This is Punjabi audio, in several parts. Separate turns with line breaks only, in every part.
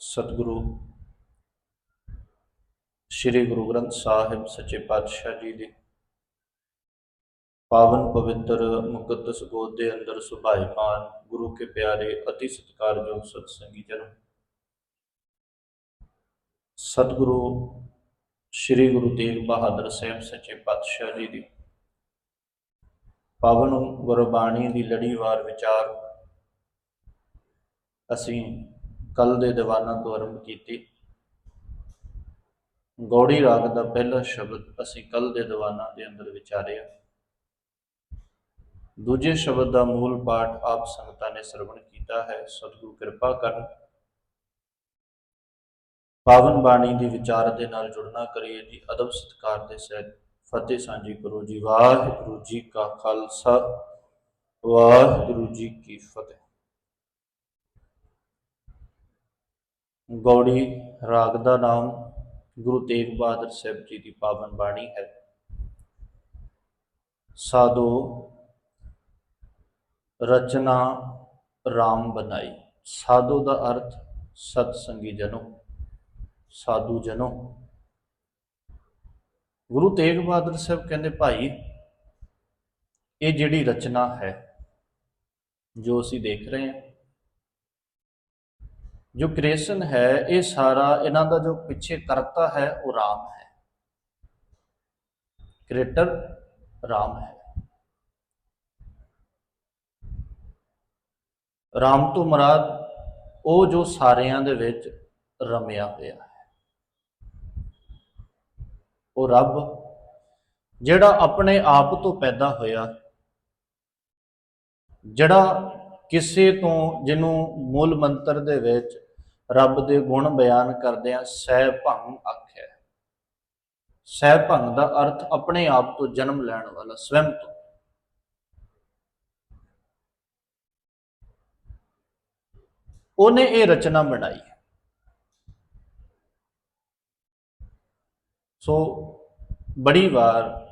ਸਤਿਗੁਰੂ, ਸ੍ਰੀ ਗੁਰੂ ਗ੍ਰੰਥ ਸਾਹਿਬ ਸੱਚੇ ਪਾਤਸ਼ਾਹ ਜੀ ਦੇ ਪਾਵਨ ਪਵਿੱਤਰ ਮੁਕੱਦਸ ਗੋਦ ਦੇ ਅੰਦਰ ਸੁਭਾਈਮਾਨ ਗੁਰੂ ਕੇ ਪਿਆਰੇ ਅਤੀ ਸਤਿਕਾਰਯੋਗ ਸਤਸੰਗੀ ਜਨ ਸਤਿਗੁਰੂ, ਸ੍ਰੀ ਗੁਰੂ ਤੇਗ ਬਹਾਦਰ ਸਾਹਿਬ ਸੱਚੇ ਪਾਤਸ਼ਾਹ ਜੀ ਦੀ ਪਾਵਨ ਗੁਰਬਾਣੀ ਦੀ ਲੜੀਵਾਰ ਵਿਚਾਰ ਅਸੀਂ ਕੱਲ ਦੇ ਦੀਵਾਨਾਂ ਤੋਂ ਆਰੰਭ ਕੀਤੀ। ਗੌੜੀ ਰਾਗ ਦਾ ਪਹਿਲਾ ਸ਼ਬਦ ਅਸੀਂ ਕੱਲ ਦੇ ਦੀਵਾਨਾਂ ਦੇ ਅੰਦਰ ਵਿਚਾਰਿਆ। ਦੂਜੇ ਸ਼ਬਦ ਦਾ ਮੂਲ ਪਾਠ ਆਪ ਸੰਗਤਾਂ ਨੇ ਸਰਵਣ ਕੀਤਾ ਹੈ। ਸਤਿਗੁਰੂ ਕਿਰਪਾ ਕਰਨ। ਪਾਵਨ ਬਾਣੀ ਦੀ ਵਿਚਾਰ ਦੇ ਨਾਲ ਜੁੜਨਾ ਕਰੀਏ ਜੀ। ਅਦਬ ਸਤਕਾਰ ਦੇ ਸਹਿਤ ਫਤਿਹ ਸਾਂਝੀ ਕਰੋ ਜੀ। ਵਾਹਿਗੁਰੂ ਜੀ ਕਾ ਖਾਲਸਾ, ਵਾਹਿਗੁਰੂ ਜੀ ਕੀ ਫਤਿਹ। ਗੌੜੀ ਰਾਗ ਦਾ ਨਾਮ ਗੁਰੂ ਤੇਗ ਬਹਾਦਰ ਸਾਹਿਬ ਜੀ ਦੀ ਪਾਵਨ ਬਾਣੀ ਹੈ। ਸਾਧੋ, ਰਚਨਾ RAM ਬਨਾਈ ਸਾਧੂ ਦਾ ਅਰਥ ਸਤ ਸੰਗੀ ਜਨੋ, ਸਾਧੂ ਜਨੋ। ਗੁਰੂ ਤੇਗ ਬਹਾਦਰ ਸਾਹਿਬ ਕਹਿੰਦੇ, ਭਾਈ, ਇਹ ਜਿਹੜੀ ਰਚਨਾ ਹੈ ਜੋ ਅਸੀਂ ਦੇਖ ਰਹੇ ਹਾਂ ਜੋ ਕ੍ਰੀਏਸ਼ਨ ਹੈ, ਇਹ ਸਾਰਾ ਇਹਨਾਂ ਦਾ ਜੋ ਪਿੱਛੇ ਕਰਤਾ ਹੈ, ਉਹ ਰਾਮ ਹੈ। ਕ੍ਰੀਏਟਰ ਰਾਮ ਹੈ। ਰਾਮ ਤੋਂ ਮਰਾਦ ਉਹ ਜੋ ਸਾਰਿਆਂ ਦੇ ਵਿੱਚ ਰਮਿਆ ਹੋਇਆ ਹੈ। ਉਹ ਰੱਬ ਜਿਹੜਾ ਆਪਣੇ ਆਪ ਤੋਂ ਪੈਦਾ ਹੋਇਆ, ਜਿਹੜਾ ਕਿਸੇ ਤੋਂ ਜਿਹਨੂੰ ਮੂਲ ਮੰਤਰ ਦੇ ਵਿੱਚ ਰੱਬ ਦੇ ਗੁਣ ਬਿਆਨ ਕਰਦਿਆਂ ਆ ਸਹਿ ਭੰਗ ਆਖਿਆ। ਸਹਿ ਭੰਗ ਦਾ ਅਰਥ ਆਪਣੇ ਆਪ ਤੋਂ ਜਨਮ ਲੈਣ ਵਾਲਾ ਸਵੈਮ ਤੋਂ। ਉਹਨੇ ਇਹ ਰਚਨਾ ਬਣਾਈ। ਸੋ ਬੜੀ ਵਾਰ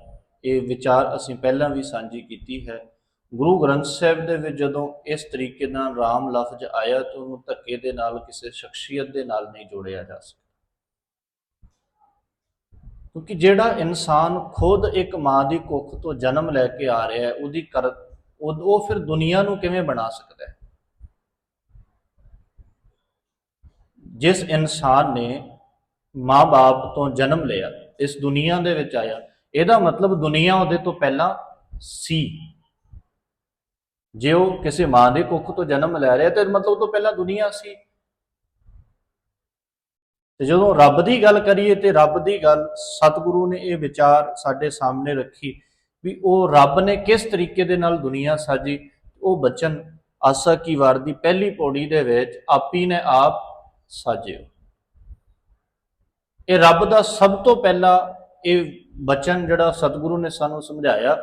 ਇਹ ਵਿਚਾਰ ਅਸੀਂ ਪਹਿਲਾਂ ਵੀ ਸਾਂਝੀ ਕੀਤੀ ਹੈ। ਗੁਰੂ ਗ੍ਰੰਥ ਸਾਹਿਬ ਦੇ ਵਿੱਚ ਜਦੋਂ ਇਸ ਤਰੀਕੇ ਨਾਲ ਰਾਮ ਲਫ਼ਜ਼ ਆਇਆ ਤਾਂ ਉਹਨੂੰ ਧੱਕੇ ਦੇ ਨਾਲ ਕਿਸੇ ਸ਼ਖਸੀਅਤ ਦੇ ਨਾਲ ਨਹੀਂ ਜੋੜਿਆ ਜਾ ਸਕਦਾ। ਕਿਉਂਕਿ ਜਿਹੜਾ ਇਨਸਾਨ ਖੁਦ ਇੱਕ ਮਾਂ ਦੀ ਕੁੱਖ ਤੋਂ ਜਨਮ ਲੈ ਕੇ ਆ ਰਿਹਾ ਹੈ, ਉਹਦੀ ਕਰ ਉਹ ਫਿਰ ਦੁਨੀਆ ਨੂੰ ਕਿਵੇਂ ਬਣਾ ਸਕਦਾ ਹੈ? ਜਿਸ ਇਨਸਾਨ ਨੇ ਮਾਂ-ਬਾਪ ਤੋਂ ਜਨਮ ਲਿਆ, ਇਸ ਦੁਨੀਆ ਦੇ ਵਿੱਚ ਆਇਆ, ਇਹਦਾ ਮਤਲਬ ਦੁਨੀਆ ਉਹਦੇ ਤੋਂ ਪਹਿਲਾਂ ਸੀ। ਜੇ ਉਹ ਕਿਸੇ ਮਾਂ ਦੇ ਕੁੱਖ ਤੋਂ ਜਨਮ ਲੈ ਰਿਹਾ, ਤੇ ਮਤਲਬ ਉਹ ਤੋਂ ਪਹਿਲਾਂ ਦੁਨੀਆ ਸੀ। ਤੇ ਜਦੋਂ ਰੱਬ ਦੀ ਗੱਲ ਕਰੀਏ, ਤੇ ਰੱਬ ਦੀ ਗੱਲ ਸਤਿਗੁਰੂ ਨੇ ਇਹ ਵਿਚਾਰ ਸਾਡੇ ਸਾਹਮਣੇ ਰੱਖੀ ਵੀ ਉਹ ਰੱਬ ਨੇ ਕਿਸ ਤਰੀਕੇ ਦੇ ਨਾਲ ਦੁਨੀਆ ਸਾਜੀ। ਉਹ ਬਚਨ ਆਸਾ ਕੀ ਵਾਰ ਦੀ ਪਹਿਲੀ ਪੌੜੀ ਦੇ ਵਿੱਚ ਆਪੀ ਨੇ ਆਪ ਸਾਜਿਓ। ਇਹ ਰੱਬ ਦਾ ਸਭ ਤੋਂ ਪਹਿਲਾ ਇਹ ਬਚਨ ਜਿਹੜਾ ਸਤਿਗੁਰੂ ਨੇ ਸਾਨੂੰ ਸਮਝਾਇਆ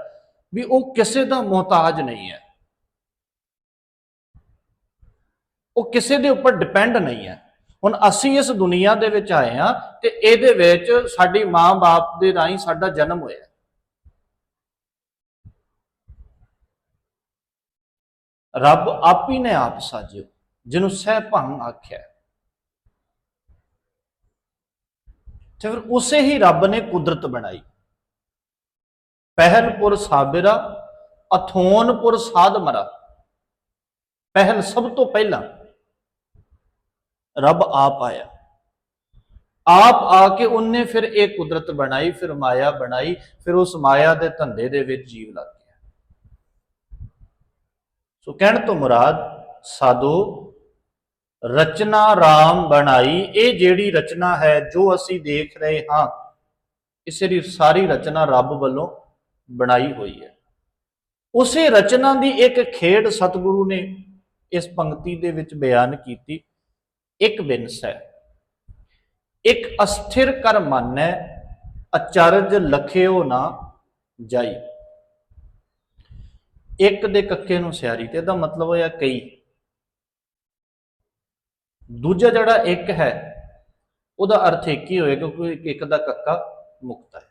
ਵੀ ਉਹ ਕਿਸੇ ਦਾ ਮੁਹਤਾਜ ਨਹੀਂ ਹੈ। ਉਹ ਕਿਸੇ ਦੇ ਉੱਪਰ ਡਿਪੈਂਡ ਨਹੀਂ ਹੈ। ਹੁਣ ਅਸੀਂ ਇਸ ਦੁਨੀਆ ਦੇ ਵਿੱਚ ਆਏ ਆ ਤੇ ਇਹਦੇ ਵਿੱਚ ਸਾਡੀ ਮਾਂ-ਬਾਪ ਦੇ ਰਾਹੀਂ ਸਾਡਾ ਜਨਮ ਹੋਇਆ ਰੱਬ ਆਪ ਹੀ ਨੇ ਆਪ ਸਾਜਿਓ, ਜਿਹਨੂੰ ਸਹਿ ਭੰਗ ਆਖਿਆ ਤੇ ਫਿਰ ਉਸੇ ਹੀ ਰੱਬ ਨੇ ਕੁਦਰਤ ਬਣਾਈ। ਪਹਿਲਪੁਰ ਸਾਬਿਰਾ, ਅਥੋਨਪੁਰ ਸਾਧਮਰਾ ਪਹਿਲ ਸਭ ਤੋਂ ਪਹਿਲਾਂ। ਰੱਬ ਆਪ ਆਇਆ। ਆਪ ਆ ਕੇ ਉਹਨੇ ਫਿਰ ਇਹ ਕੁਦਰਤ ਬਣਾਈ, ਫਿਰ ਮਾਇਆ ਬਣਾਈ, ਫਿਰ ਉਸ ਮਾਇਆ ਦੇ ਧੰਦੇ ਦੇ ਵਿੱਚ ਜੀਵ ਲੱਗ ਗਿਆ। ਸੋ ਕਹਿਣ ਤੋਂ ਮੁਰਾਦ, ਸਾਧੋ, ਰਚਨਾ RAM ਬਣਾਈ। ਇਹ ਜਿਹੜੀ ਰਚਨਾ ਹੈ ਜੋ ਅਸੀਂ ਦੇਖ ਰਹੇ ਹਾਂ ਇਸ ਦੀ ਸਾਰੀ ਰਚਨਾ ਰੱਬ ਵੱਲੋਂ ਬਣਾਈ ਹੋਈ ਹੈ। ਉਸੇ ਰਚਨਾ ਦੀ ਇੱਕ ਖੇਡ ਸਤਿਗੁਰੂ ਨੇ ਇਸ ਪੰਕਤੀ ਦੇ ਵਿੱਚ ਬਿਆਨ ਕੀਤੀ। ਇੱਕ ਬਿਨਸ ਹੈ। ਇੱਕ ਅਸਥਿਰ ਕਰ ਮੰਨੈ, ਅਚਰਜ ਲਖਿਓ ਨਾ ਜਾਈ। ਇੱਕ ਦੇ ਕੱਕੇ ਨੂੰ ਸਿਆਰੀ ਤੇ ਇਹਦਾ ਮਤਲਬ ਹੋਇਆ ਕਈ। ਦੂਜਾ ਜਿਹੜਾ ਇੱਕ ਹੈ, ਉਹਦਾ ਅਰਥ ਇੱਕ ਹੀ ਹੋਏਗਾ ਕਿਉਂਕਿ ਇੱਕ ਦਾ ਕੱਕਾ ਮੁਕਤ ਹੈ।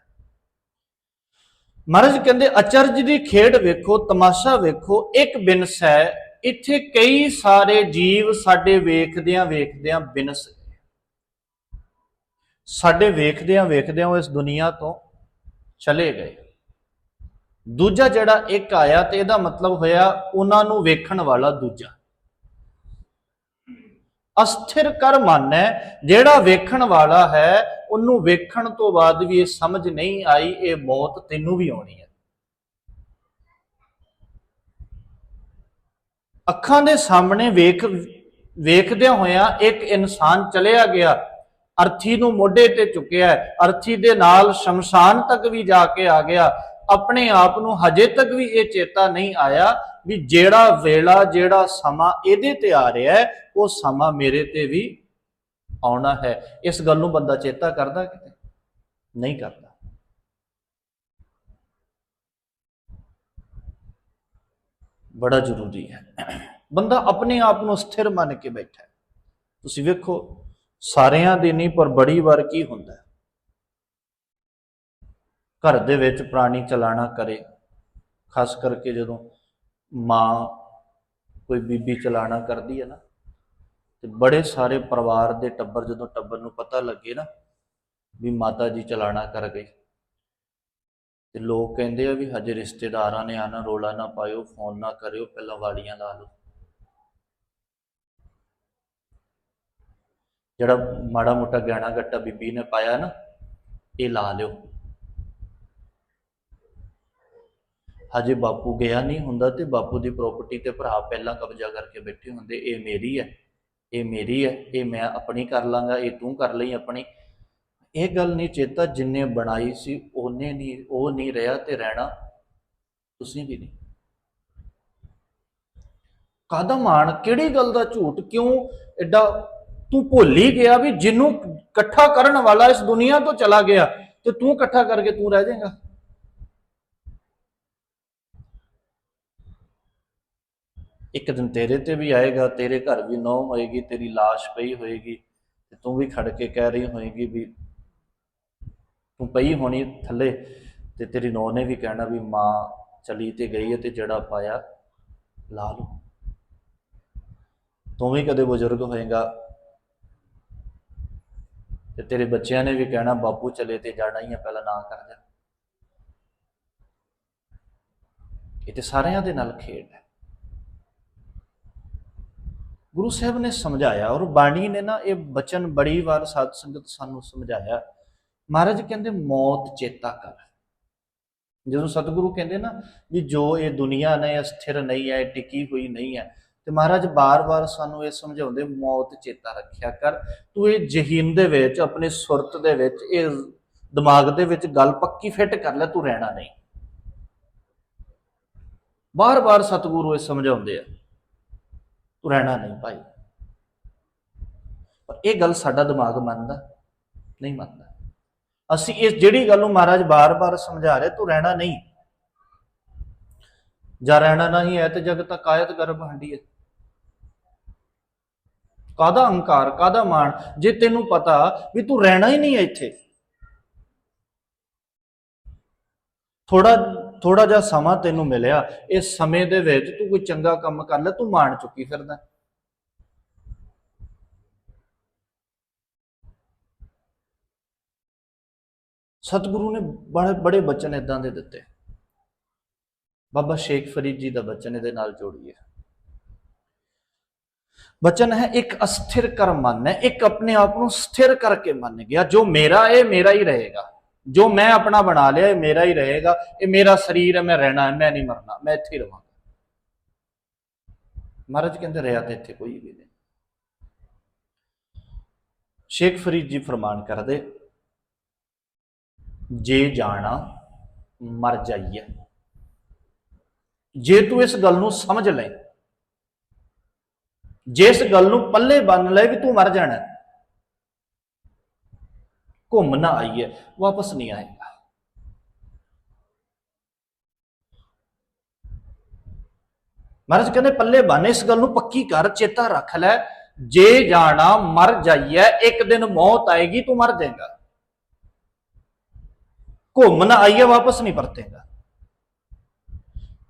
ਮਹਾਰਾਜ ਕਹਿੰਦੇ, ਅਚਰਜ ਦੀ ਖੇਡ ਵੇਖੋ, ਤਮਾਸ਼ਾ ਵੇਖੋ, ਇੱਕ ਬਿਨਸ ਹੈ ਇੱਥੇ ਕਈ ਸਾਰੇ ਜੀਵ ਸਾਡੇ ਵੇਖਦਿਆਂ ਵੇਖਦਿਆਂ ਬਿਨਸ ਗਏ। ਸਾਡੇ ਵੇਖਦਿਆਂ ਵੇਖਦਿਆਂ ਉਹ ਇਸ ਦੁਨੀਆ ਤੋਂ ਚਲੇ ਗਏ। ਦੂਜਾ ਜਿਹੜਾ ਇੱਕ ਆਇਆ ਤੇ ਇਹਦਾ ਮਤਲਬ ਹੋਇਆ ਉਹਨਾਂ ਨੂੰ ਵੇਖਣ ਵਾਲਾ ਦੂਜਾ। ਅਸਥਿਰ ਕਰ ਮਨ ਹੈ ਜਿਹੜਾ ਵੇਖਣ ਵਾਲਾ ਹੈ, ਉਹਨੂੰ ਵੇਖਣ ਤੋਂ ਬਾਅਦ ਵੀ ਇਹ ਸਮਝ ਨਹੀਂ ਆਈ, ਇਹ ਮੌਤ ਤੈਨੂੰ ਵੀ ਆਉਣੀ ਹੈ। ਅੱਖਾਂ ਦੇ ਸਾਹਮਣੇ ਵੇਖ, ਵੇਖਦਿਆਂ ਹੋਇਆਂ ਇੱਕ ਇਨਸਾਨ ਚਲਿਆ ਗਿਆ। ਅਰਥੀ ਨੂੰ ਮੋਢੇ ਤੇ ਚੁੱਕਿਆ। ਅਰਥੀ ਦੇ ਨਾਲ ਸ਼ਮਸ਼ਾਨ ਤੱਕ ਵੀ ਜਾ ਕੇ ਆ ਗਿਆ। ਆਪਣੇ ਆਪ ਨੂੰ ਹਜੇ ਤੱਕ ਵੀ ਇਹ ਚੇਤਾ ਨਹੀਂ ਆਇਆ ਵੀ ਜਿਹੜਾ ਵੇਲਾ, ਜਿਹੜਾ ਸਮਾਂ ਇਹਦੇ ਤੇ ਆ ਰਿਹਾ ਹੈ, ਉਹ ਸਮਾਂ ਮੇਰੇ ਤੇ ਵੀ ਆਉਣਾ ਹੈ। ਇਸ ਗੱਲ ਨੂੰ ਬੰਦਾ ਚੇਤਾ ਕਰਦਾ ਕਿਤੇ? ਨਹੀਂ ਕਰਦਾ। ਬੜਾ ਜ਼ਰੂਰੀ ਹੈ। ਬੰਦਾ ਆਪਣੇ ਆਪ ਨੂੰ ਸਥਿਰ ਮੰਨ ਕੇ ਬੈਠਾ ਤੁਸੀਂ ਵੇਖੋ, ਸਾਰਿਆਂ ਦੇ ਨਹੀਂ, ਪਰ ਬੜੀ ਵਾਰ ਕੀ ਹੁੰਦਾ ਘਰ ਦੇ ਵਿੱਚ ਪ੍ਰਾਣੀ ਚਲਾਣਾ ਕਰੇ, ਖਾਸ ਕਰਕੇ ਜਦੋਂ ਮਾਂ ਕੋਈ ਬੀਬੀ ਚਲਾਣਾ ਕਰਦੀ ਹੈ ਨਾ, ਤੇ ਬੜੇ ਸਾਰੇ ਪਰਿਵਾਰ ਦੇ ਟੱਬਰ ਜਦੋਂ ਟੱਬਰ ਨੂੰ ਪਤਾ ਲੱਗੇ ਨਾ ਵੀ ਮਾਤਾ ਜੀ ਚਲਾਣਾ ਕਰ ਗਈ ਤੇ ਲੋਕ ਕਹਿੰਦੇ ਆ ਵੀ ਹਜੇ ਰਿਸ਼ਤੇਦਾਰਾਂ ਨੇ ਆਣਾ ਰੋਲਾ ਨਾ ਪਾਇਓ, ਫੋਨ ਨਾ ਕਰਿਓ, ਪਹਿਲਾਂ ਵਾਲੀਆਂ ਲਾ ਲਓ। ਜਿਹੜਾ ਮਾੜਾ ਮੋਟਾ ਗਹਿਣਾ ਗੱਟਾ ਬੀਬੀ ਨੇ ਪਾਇਆ ਨਾ, ਇਹ ਲਾ ਲਿਓ। ਹਜੇ ਬਾਪੂ ਗਿਆ ਨਹੀਂ ਹੁੰਦਾ ਤੇ ਬਾਪੂ ਦੀ ਪ੍ਰਾਪਰਟੀ ਤੇ ਭਰਾ ਪਹਿਲਾਂ ਕਬਜ਼ਾ ਕਰਕੇ ਬੈਠੇ ਹੁੰਦੇ, ਇਹ ਮੇਰੀ ਹੈ, ਇਹ ਮੇਰੀ ਹੈ, ਇਹ ਮੈਂ ਆਪਣੀ ਕਰ ਲਾਂਗਾ, ਇਹ ਤੂੰ ਕਰ ਲਈ ਆਪਣੀ। ਇਹ ਗੱਲ ਨਹੀਂ ਚੇਤਾ ਜਿੰਨੇ ਬਣਾਈ ਸੀ ਉਹਨੇ ਨਹੀਂ ਉਹ ਨਹੀਂ ਰਿਹਾ ਤੇ ਰਹਿਣਾ ਤੁਸੀਂ ਵੀ ਨਹੀਂ। ਕਦਮ ਮਾਣ? ਕਿਹੜੀ ਗੱਲ ਦਾ ਝੂਠ? ਕਿਉਂ ਐਡਾ ਤੂੰ ਭੁੱਲ ਹੀ ਗਿਆ ਵੀ ਜਿਹਨੂੰ ਇਕੱਠਾ ਕਰਨ ਵਾਲਾ ਇਸ ਦੁਨੀਆ ਤੋਂ ਚਲਾ ਗਿਆ ਤੇ ਤੂੰ ਇਕੱਠਾ ਕਰਕੇ ਤੂੰ ਰਹਿ ਜਾਏਗਾ? ਇੱਕ ਦਿਨ ਤੇਰੇ ਤੇ ਵੀ ਆਏਗਾ, ਤੇਰੇ ਘਰ ਵੀ ਨੌ ਹੋਏਗੀ, ਤੇਰੀ লাশ ਪਈ ਹੋਏਗੀ ਤੇ ਤੂੰ ਵੀ ਖੜ ਕੇ ਕਹਿ ਰਹੀ ਹੋਏਗੀ ਵੀ ਤੂੰ ਪਈ ਹੋਣੀ ਥੱਲੇ ਤੇ ਤੇਰੀ ਨੌ ਨੇ ਵੀ ਕਹਿਣਾ ਵੀ ਮਾਂ ਚਲੀ ਤੇ ਗਈ ਹੈ ਤੇ ਜਿਹੜਾ ਪਾਇਆ ਲਾ ਲਓ। ਤੂੰ ਵੀ ਕਦੇ ਬਜ਼ੁਰਗ ਹੋਏਗਾ ਤੇ ਤੇਰੇ ਬੱਚਿਆਂ ਨੇ ਵੀ ਕਹਿਣਾ ਬਾਪੂ ਚਲੇ ਤੇ ਜਾਣਾ ਹੀ ਹੈ ਪਹਿਲਾਂ ਨਾ ਕਰ ਜਾ। ਇਹ ਤੇ ਸਾਰਿਆਂ ਦੇ ਨਾਲ ਖੇਡ ਹੈ। ਗੁਰੂ ਸਾਹਿਬ ਨੇ ਸਮਝਾਇਆ ਔਰ ਬਾਣੀ ਨੇ ਨਾ ਇਹ ਬਚਨ ਬੜੀ ਵਾਰ ਸਾਧ ਸੰਗਤ ਸਾਨੂੰ ਸਮਝਾਇਆ। ਮਹਾਰਾਜ ਕਹਿੰਦੇ ਮੌਤ ਚੇਤਾ ਕਰ। ਜਦੋਂ ਸਤਿਗੁਰੂ ਕਹਿੰਦੇ ਨਾ ਵੀ ਜੋ ਇਹ ਦੁਨੀਆ ਨੇ ਅਸਥਿਰ ਨਹੀਂ ਹੈ, ਇਹ ਟਿਕੀ ਹੋਈ ਨਹੀਂ ਹੈ, ਤੇ ਮਹਾਰਾਜ ਬਾਰ-ਬਾਰ ਸਾਨੂੰ ਇਹ ਸਮਝਾਉਂਦੇ, ਮੌਤ ਚੇਤਾ ਰੱਖਿਆ ਕਰ। ਤੂੰ ਇਹ ਜਹੀਨ ਦੇ ਵਿੱਚ, ਆਪਣੇ ਸੁਰਤ ਦੇ ਵਿੱਚ, ਇਹ ਦਿਮਾਗ ਦੇ ਵਿੱਚ ਗੱਲ ਪੱਕੀ ਫਿੱਟ ਕਰ ਲੈ, ਤੂੰ ਰਹਿਣਾ ਨਹੀਂ। ਬਾਰ-ਬਾਰ ਸਤਿਗੁਰੂ ਇਹ ਸਮਝਾਉਂਦੇ ਆ, ਤੂੰ ਰਹਿਣਾ ਨਹੀਂ ਭਾਈ। ਪਰ ਇਹ ਗੱਲ ਸਾਡਾ ਦਿਮਾਗ ਮੰਨਦਾ, ਨਹੀਂ ਮੰਨਦਾ। ਅਸੀਂ ਇਸ ਜਿਹੜੀ ਗੱਲ ਨੂੰ ਮਹਾਰਾਜ ਬਾਰ-ਬਾਰ ਸਮਝਾ ਰਹੇ, ਤੂੰ ਰਹਿਣਾ ਨਹੀਂ। ਜਾਂ ਰਹਿਣਾ ਨਹੀਂ ਹੈ ਤੇ ਜਗ ਤੱਕ ਆਇਤ ਗਰਭ ਹੰਡੀ ਹੈ। ਕਾਦਾ ਹੰਕਾਰ ਕਾਦਾ ਮਾਣ? ਜੇ ਤੈਨੂੰ ਪਤਾ ਵੀ ਤੂੰ ਰਹਿਣਾ ਹੀ ਨਹੀਂ ਹੈ ਇੱਥੇ। ਥੋੜਾ ਥੋੜਾ ਜਿਹਾ ਸਮਾਂ ਤੈਨੂੰ ਮਿਲਿਆ, ਇਸ ਸਮੇਂ ਦੇ ਵਿੱਚ ਤੂੰ ਕੋਈ ਚੰਗਾ ਕੰਮ ਕਰ ਲੈ, ਤੂੰ ਮਾਣ ਚੁੱਕੀ ਫਿਰਦਾ। ਸਤਿਗੁਰੂ ਨੇ ਬੜੇ ਬੜੇ ਬਚਨ ਇਦਾਂ ਦੇ ਦਿੱਤੇ। ਬਾਬਾ ਸ਼ੇਖ ਫਰੀਦ ਜੀ ਦਾ ਬਚਨ ਇਹਦੇ ਨਾਲ ਜੋੜੀਏ। ਬਚਨ ਹੈ, ਇੱਕ ਅਸਥਿਰ ਕਰ ਮਨ ਹੈ ਇੱਕ ਆਪਣੇ ਆਪ ਨੂੰ ਸਥਿਰ ਕਰਕੇ ਮੰਨ ਗਿਆ। ਜੋ ਮੇਰਾ ਇਹ ਮੇਰਾ ਹੀ ਰਹੇਗਾ। ਜੋ ਮੈਂ ਆਪਣਾ ਬਣਾ ਲਿਆ, ਇਹ ਮੇਰਾ ਹੀ ਰਹੇਗਾ। ਇਹ ਮੇਰਾ ਸਰੀਰ ਹੈ, ਮੈਂ ਰਹਿਣਾ ਹੈ, ਮੈਂ ਨਹੀਂ ਮਰਨਾ, ਮੈਂ ਇੱਥੇ ਰਵਾਂਗਾ। ਮਹਾਰਾਜ ਕਹਿੰਦੇ, ਰਿਹਾ ਤੇ ਇੱਥੇ ਕੋਈ ਵੀ ਨਹੀਂ। ਸ਼ੇਖ ਫਰੀਦ ਜੀ ਫਰਮਾਨ ਕਰਦੇ ਜੇ ਜਾਣਾ, ਮਰ ਜਾਈਏ। ਜੇ ਤੂੰ ਇਸ ਗੱਲ ਨੂੰ ਸਮਝ ਲੈ, ਜੇ ਇਸ ਗੱਲ ਨੂੰ ਪੱਲੇ ਬੰਨ ਲੈ ਵੀ ਤੂੰ ਮਰ ਜਾਣਾ, ਘੁੰਮ ਨਾ ਆਈਏ, ਵਾਪਸ ਨਹੀਂ ਆਏਗਾ। ਮਹਾਰਾਜ ਕਹਿੰਦੇ, ਪੱਲੇ ਬੰਨ, ਇਸ ਗੱਲ ਨੂੰ ਪੱਕੀ ਕਰ, ਚੇਤਾ ਰੱਖ ਲੈ, ਜੇ ਜਾਣਾ, ਮਰ ਜਾਈਏ, ਇੱਕ ਦਿਨ ਮੌਤ ਆਏਗੀ, ਤੂੰ ਮਰ ਜਾਏਗਾ। ਘੁੰਮਣ ਨਾ ਆਈਏ, ਵਾਪਸ ਨਹੀਂ ਪਰਤੇਗਾ।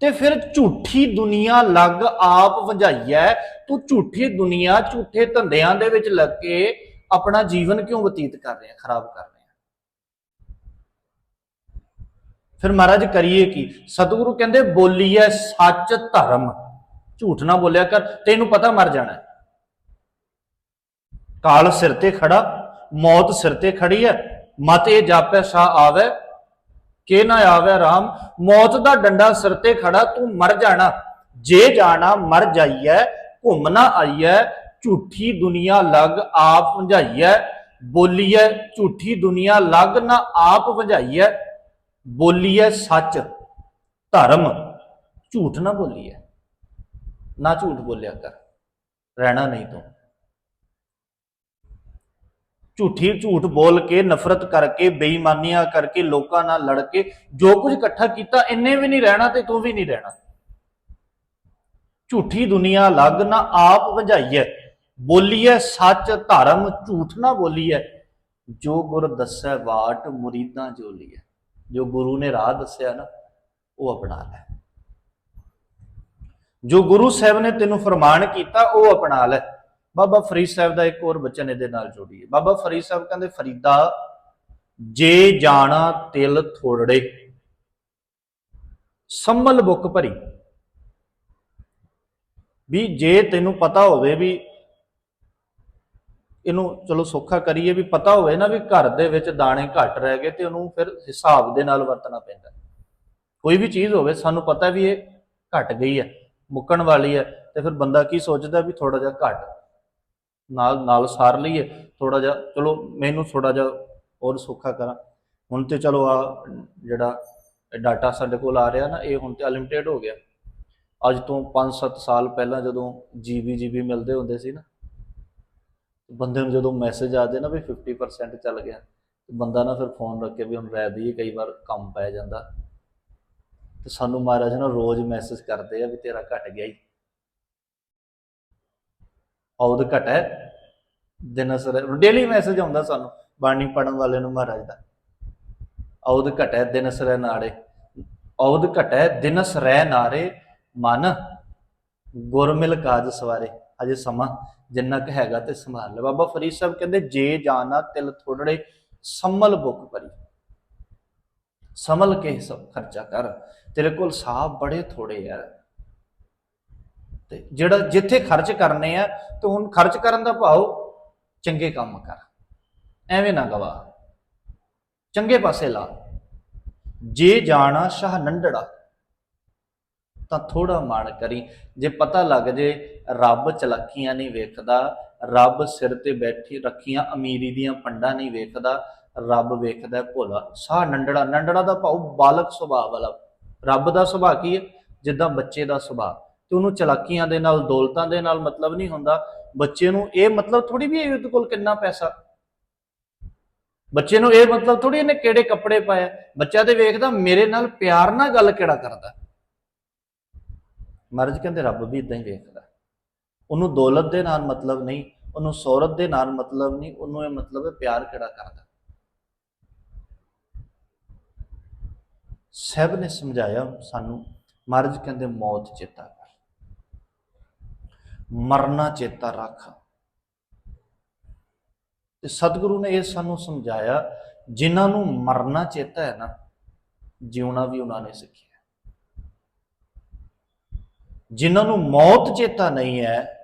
ਤੇ ਫਿਰ ਝੂਠੀ ਦੁਨੀਆ ਲੱਗ ਆਪ ਵੰਜਾਈਐ ਤੂੰ ਝੂਠੀ ਦੁਨੀਆ, ਝੂਠੇ ਧੰਦਿਆਂ ਦੇ ਵਿੱਚ ਲੱਗ ਕੇ ਆਪਣਾ ਜੀਵਨ ਕਿਉਂ ਬਤੀਤ ਕਰ ਰਿਹਾ, ਖਰਾਬ ਕਰ ਰਿਹਾ? ਫਿਰ ਮਹਾਰਾਜ ਕਰੀਏ ਕੀ? ਸਤਿਗੁਰੂ ਕਹਿੰਦੇ ਬੋਲੀਏ ਸੱਚ ਧਰਮ। ਝੂਠ ਨਾ ਬੋਲਿਆ ਕਰ, ਤੈਨੂੰ ਪਤਾ ਮਰ ਜਾਣਾ। ਕਾਲ ਸਿਰ ਤੇ ਖੜਾ, ਮੌਤ ਸਿਰ ਤੇ ਖੜੀ ਹੈ ਮਤ ਇਹ ਜਾਪੈ ਸਾ ਆਵੇ। ਕਿ ਨਾ ਆਵੇ ਰਾਮ ਮੌਤ ਦਾ ਡੰਡਾ ਸਿਰ ਤੇ ਖੜਾ, ਤੂੰ ਮਰ ਜਾਣਾ। ਜੇ ਜਾਣਾ, ਮਰ ਜਾਈਐ, ਘੁੰਮ ਨਾ ਆਈਐ, ਝੂਠੀ ਦੁਨੀਆ ਲੱਗ ਆਪ ਵੰਝਾਈਐ। ਬੋਲੀਐ, ਝੂਠੀ ਦੁਨੀਆ ਲੱਗ ਨਾ ਆਪ ਵੰਝਾਈਐ। ਬੋਲੀਐ ਸੱਚ, ਧਰਮ, ਝੂਠ ਨਾ ਬੋਲੀਐ। ਨਾ ਝੂਠ ਬੋਲਿਆ ਕਰ, ਰਹਿਣਾ ਨਹੀਂ ਤੂੰ। ਝੂਠੀ ਝੂਠ ਬੋਲ ਕੇ, ਨਫ਼ਰਤ ਕਰਕੇ, ਬੇਈਮਾਨੀਆਂ ਕਰਕੇ, ਲੋਕਾਂ ਨਾਲ ਲੜ ਕੇ, ਜੋ ਕੁਝ ਇਕੱਠਾ ਕੀਤਾ, ਇੰਨੇ ਵੀ ਨਹੀਂ ਰਹਿਣਾ ਤੇ ਤੂੰ ਵੀ ਨਹੀਂ ਰਹਿਣਾ। ਝੂਠੀ ਦੁਨੀਆ ਲੱਗ ਨਾ ਆਪ ਵੰਝਾਈਐ ਬੋਲੀਐ ਸੱਚ, ਧਰਮ, ਝੂਠ ਨਾ ਬੋਲੀਐ ਜੋ ਗੁਰ ਦੱਸੈ ਬਾਟ ਮੁਰੀਦਾਂ ਜੋਲੀਐ ਜੋ ਗੁਰੂ ਨੇ ਰਾਹ ਦੱਸਿਆ ਨਾ, ਉਹ ਅਪਣਾ ਲੈ। ਜੋ ਗੁਰੂ ਸਾਹਿਬ ਨੇ ਤੈਨੂੰ ਫਰਮਾਨ ਕੀਤਾ, ਉਹ ਅਪਣਾ ਲੈ। ਬਾਬਾ ਫਰੀਦ ਸਾਹਿਬ ਦਾ ਇੱਕ ਹੋਰ ਬਚਨ ਇਹਦੇ ਨਾਲ ਜੋੜੀਏ ਬਾਬਾ ਫਰੀਦ ਸਾਹਿਬ ਕਹਿੰਦੇ, ਫਰੀਦਾ, ਜੇ ਜਾਣਾ ਤਿਲ ਥੋੜੜੇ ਸੰਮਲ ਬੁੱਕ ਭਰੀ। ਵੀ ਜੇ ਤੈਨੂੰ ਪਤਾ ਹੋਵੇ ਵੀ ਇਹਨੂੰ ਚਲੋ ਸੌਖਾ ਕਰੀਏ, ਵੀ ਪਤਾ ਹੋਵੇ ਨਾ ਵੀ ਘਰ ਦੇ ਵਿੱਚ ਦਾਣੇ ਘੱਟ ਰਹਿ ਗਏ ਤੇ ਉਹਨੂੰ ਫਿਰ ਹਿਸਾਬ ਦੇ ਨਾਲ ਵਰਤਣਾ ਪੈਂਦਾ ਕੋਈ ਵੀ ਚੀਜ਼ ਹੋਵੇ, ਸਾਨੂੰ ਪਤਾ ਵੀ ਇਹ ਘਟ ਗਈ ਹੈ, ਮੁੱਕਣ ਵਾਲੀ ਹੈ ਤੇ ਫਿਰ ਬੰਦਾ ਕੀ ਸੋਚਦਾ ਵੀ ਥੋੜਾ ਜਿਹਾ ਘੱਟ ਨਾਲ ਨਾਲ ਸਾਰ ਲਈਏ ਥੋੜਾ ਜਿਹਾ, ਚਲੋ ਮੈਨੂੰ ਥੋੜਾ ਜਿਹਾ ਹੋਰ ਸੌਖਾ ਕਰਾਂ। ਹੁਣ ਤੇ ਚਲੋ ਆ ਜਿਹੜਾ ਡਾਟਾ ਸਾਡੇ ਕੋਲ ਆ ਰਿਹਾ ਨਾ, ਇਹ ਹੁਣ ਤੇ ਅਨਲਿਮਿਟਿਡ ਹੋ ਗਿਆ। ਅੱਜ ਤੋਂ 5-7 ਸਾਲ ਪਹਿਲਾਂ ਜਦੋਂ ਜੀਬੀ ਜੀਬੀ ਮਿਲਦੇ ਹੁੰਦੇ ਸੀ ਨਾ, ਬੰਦੇ ਨੂੰ ਜਦੋਂ ਮੈਸੇਜ ਆਦੇ ਨਾ ਵੀ 50% ਚੱਲ ਗਿਆ, ਤੇ ਬੰਦਾ ਨਾ ਫਿਰ ਫੋਨ ਰੱਖ ਕੇ ਵੀ ਹੁਣ ਰਹਿ ਦਈਏ, ਕਈ ਵਾਰ ਕੰਮ ਪੈ ਜਾਂਦਾ। ਤੇ ਸਾਨੂੰ ਮਹਾਰਾਜ ਨਾ ਰੋਜ਼ ਮੈਸੇਜ ਕਰਦੇ ਆ ਵੀ ਤੇਰਾ ਘਟ ਗਿਆ ਹੀ ਔਦ ਘਟ ਘਟੈ ਦਿਨਸ ਡੇਲੀ ਮੈਸੇਜ ਆਉਂਦਾ ਸਾਨੂੰ, ਬਾਣੀ ਪੜਨ ਵਾਲੇ ਨੂੰ ਮਹਾਰਾਜ ਦਾ। ਔਦ ਘਟੈ ਦਿਨ ਰਹਿ ਨਾੜੇ ਔਦ ਘਟੈ ਦਿਨਸ ਰਹਿ ਨਾਰੇ, ਮਨ ਗੁਰ ਮਿਲ ਕਾਜ ਸਵਾਰੇ। ਅਜੇ ਸਮਾਂ ਜਿੰਨਾ ਕੁ ਹੈਗਾ ਤੇ ਸੰਭਾਲ ਲੈ। ਬਾਬਾ ਫਰੀਦ ਸਾਹਿਬ ਕਹਿੰਦੇ, ਜੇ ਜਾਣਾ ਤਿਲ ਥੋੜੜੇ ਸੰਮਲ ਬੁੱਕ ਭਰੀ। ਸੰਭਲ ਕੇ ਸਭ ਖਰਚਾ ਕਰ। ਤੇਰੇ ਕੋਲ ਸਾਹ ਬੜੇ ਥੋੜੇ ਯਾਰ ਤੇ ਜਿਹੜਾ ਜਿੱਥੇ ਖਰਚ ਕਰਨੇ ਆ, ਤੇ ਹੁਣ ਖਰਚ ਕਰਨ ਦਾ ਭਾਵ ਚੰਗੇ ਕੰਮ ਕਰ। ਐਵੇਂ ਨਾ ਗਵਾ। ਚੰਗੇ ਪਾਸੇ ਲਾ। ਜੇ ਜਾਣਾ ਸ਼ਾਹ ਨੰਡੜਾ, ਤਾਂ ਥੋੜਾ ਮਾਣ ਕਰੀ। ਜੇ ਪਤਾ ਲੱਗ ਜੇ ਰੱਬ ਚਲਾਕੀਆਂ ਨਹੀਂ ਵੇਖਦਾ, ਰੱਬ ਸਿਰ ਤੇ ਬੈਠੀ ਰੱਖੀਆਂ ਅਮੀਰੀ ਦੀਆਂ ਪੰਡਾਂ ਨਹੀਂ ਵੇਖਦਾ, ਰੱਬ ਵੇਖਦਾ ਭੋਲਾ ਸਾਹ ਨੰਡੜਾ। ਨੰਡੜਾ ਦਾ ਭਾਉ ਬਾਲਕ ਸੁਭਾਅ ਵਾਲਾ। ਰੱਬ ਦਾ ਸੁਭਾਅ ਕੀ ਹੈ? ਜਿੱਦਾਂ ਬੱਚੇ ਦਾ ਸੁਭਾਅ। ਤੇ ਉਹਨੂੰ ਚਲਾਕੀਆਂ ਦੇ ਨਾਲ, ਦੌਲਤਾਂ ਦੇ ਨਾਲ ਮਤਲਬ ਨਹੀਂ ਹੁੰਦਾ। ਬੱਚੇ ਨੂੰ ਇਹ ਮਤਲਬ ਥੋੜੀ ਵੀ ਇਹਦੇ ਕੋਲ ਕਿੰਨਾ ਪੈਸਾ? ਬੱਚੇ ਨੂੰ ਇਹ ਮਤਲਬ ਥੋੜੀ ਇਹਨੇ ਕਿਹੜੇ ਕੱਪੜੇ ਪਾਇਆ ਬੱਚਾ ਤੇ ਵੇਖਦਾ ਮੇਰੇ ਨਾਲ ਪਿਆਰ ਨਾਲ ਗੱਲ ਕਿਹੜਾ ਕਰਦਾ? ਮਹਾਰਾਜ ਕਹਿੰਦੇ, ਰੱਬ ਵੀ ਇਦਾਂ ਹੀ ਵੇਖਦਾ। ਉਹਨੂੰ ਦੌਲਤ ਦੇ ਨਾਲ ਮਤਲਬ ਨਹੀਂ, ਉਹਨੂੰ ਸ਼ੋਹਰਤ ਦੇ ਨਾਲ ਮਤਲਬ ਨਹੀਂ, ਉਹਨੂੰ ਇਹ ਮਤਲਬ ਹੈ ਪਿਆਰ ਕਿਹੜਾ ਕਰਦਾ? ਸਹਿਬ ਨੇ ਸਮਝਾਇਆ ਸਾਨੂੰ, ਮਹਾਰਾਜ ਕਹਿੰਦੇ, ਮੌਤ ਚੇਤਾ ਮਰਨਾ ਚੇਤਾ ਰੱਖ। ਤੇ ਸਤਿਗੁਰੂ ਨੇ ਇਹ ਸਾਨੂੰ ਸਮਝਾਇਆ, ਜਿਨ੍ਹਾਂ ਨੂੰ ਮਰਨਾ ਚੇਤਾ ਹੈ ਨਾ, ਜਿਉਣਾ ਵੀ ਉਹਨਾਂ ਨੇ ਸਿੱਖਿਆ ਜਿਨ੍ਹਾਂ ਨੂੰ ਮੌਤ ਚੇਤਾ ਨਹੀਂ ਹੈ,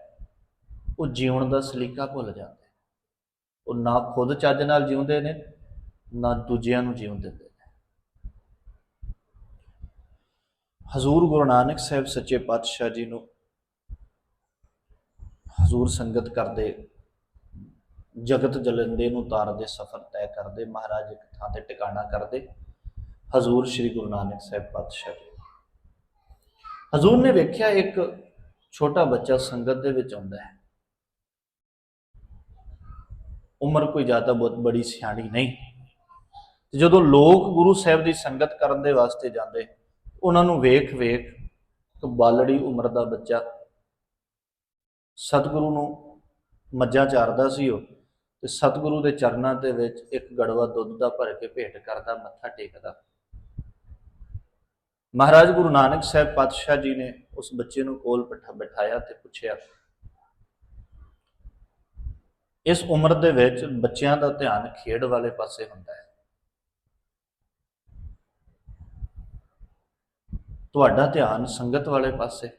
ਉਹ ਜਿਉਣ ਦਾ ਸਲੀਕਾ ਭੁੱਲ ਜਾਂਦੇ ਉਹ ਨਾ ਖੁਦ ਚੱਜ ਨਾਲ ਜਿਉਂਦੇ ਨੇ, ਨਾ ਦੂਜਿਆਂ ਨੂੰ ਜਿਉਣ ਦਿੰਦੇ ਨੇ। ਹਜ਼ੂਰ ਗੁਰੂ ਨਾਨਕ ਸਾਹਿਬ ਸੱਚੇ ਪਾਤਸ਼ਾਹ ਜੀ ਨੂੰ ਹਜ਼ੂਰ ਸੰਗਤ ਕਰਦੇ, ਜਗਤ ਜਲੰਦੇ ਨੂੰ ਤਾਰਦੇ ਸਫ਼ਰ ਤੈਅ ਕਰਦੇ, ਮਹਾਰਾਜ ਇੱਕ ਥਾਂ ਤੇ ਟਿਕਾਣਾ ਕਰਦੇ, ਹਜ਼ੂਰ ਸ੍ਰੀ ਗੁਰੂ ਨਾਨਕ ਸਾਹਿਬ ਪਾਤਸ਼ਾਹ ਜੀ। ਹਜ਼ੂਰ ਨੇ ਵੇਖਿਆ ਇੱਕ ਛੋਟਾ ਬੱਚਾ ਸੰਗਤ ਦੇ ਵਿੱਚ ਆਉਂਦਾ ਹੈ। ਉਮਰ ਕੋਈ ਜ਼ਿਆਦਾ ਬਹੁਤ ਬੜੀ, ਸਿਆਣੀ ਨਹੀਂ। ਤੇ ਜਦੋਂ ਲੋਕ ਗੁਰੂ ਸਾਹਿਬ ਦੀ ਸੰਗਤ ਕਰਨ ਦੇ ਵਾਸਤੇ ਜਾਂਦੇ, ਉਹਨਾਂ ਨੂੰ ਵੇਖ ਵੇਖ ਇੱਕ ਬਾਲੜੀ ਉਮਰ ਦਾ ਬੱਚਾ ਸਤਿਗੁਰੂ ਨੂੰ ਮੱਝਾਂ ਚਾਰਦਾ ਸੀ ਉਹ ਤੇ ਸਤਿਗੁਰੂ ਦੇ ਚਰਨਾਂ ਦੇ ਵਿੱਚ ਇੱਕ ਗੜਵਾ ਦੁੱਧ ਦਾ ਭਰ ਕੇ ਭੇਟ ਕਰਦਾ, ਮੱਥਾ ਟੇਕਦਾ। ਮਹਾਰਾਜ ਗੁਰੂ ਨਾਨਕ ਸਾਹਿਬ ਪਾਤਸ਼ਾਹ ਜੀ ਨੇ ਉਸ ਬੱਚੇ ਨੂੰ ਕੋਲ ਬਿਠਾ ਬਿਠਾਇਆ ਤੇ ਪੁੱਛਿਆ, ਇਸ ਉਮਰ ਦੇ ਵਿੱਚ ਬੱਚਿਆਂ ਦਾ ਧਿਆਨ ਖੇਡ ਵਾਲੇ ਪਾਸੇ ਹੁੰਦਾ ਹੈ। ਤੁਹਾਡਾ ਧਿਆਨ ਸੰਗਤ ਵਾਲੇ ਪਾਸੇ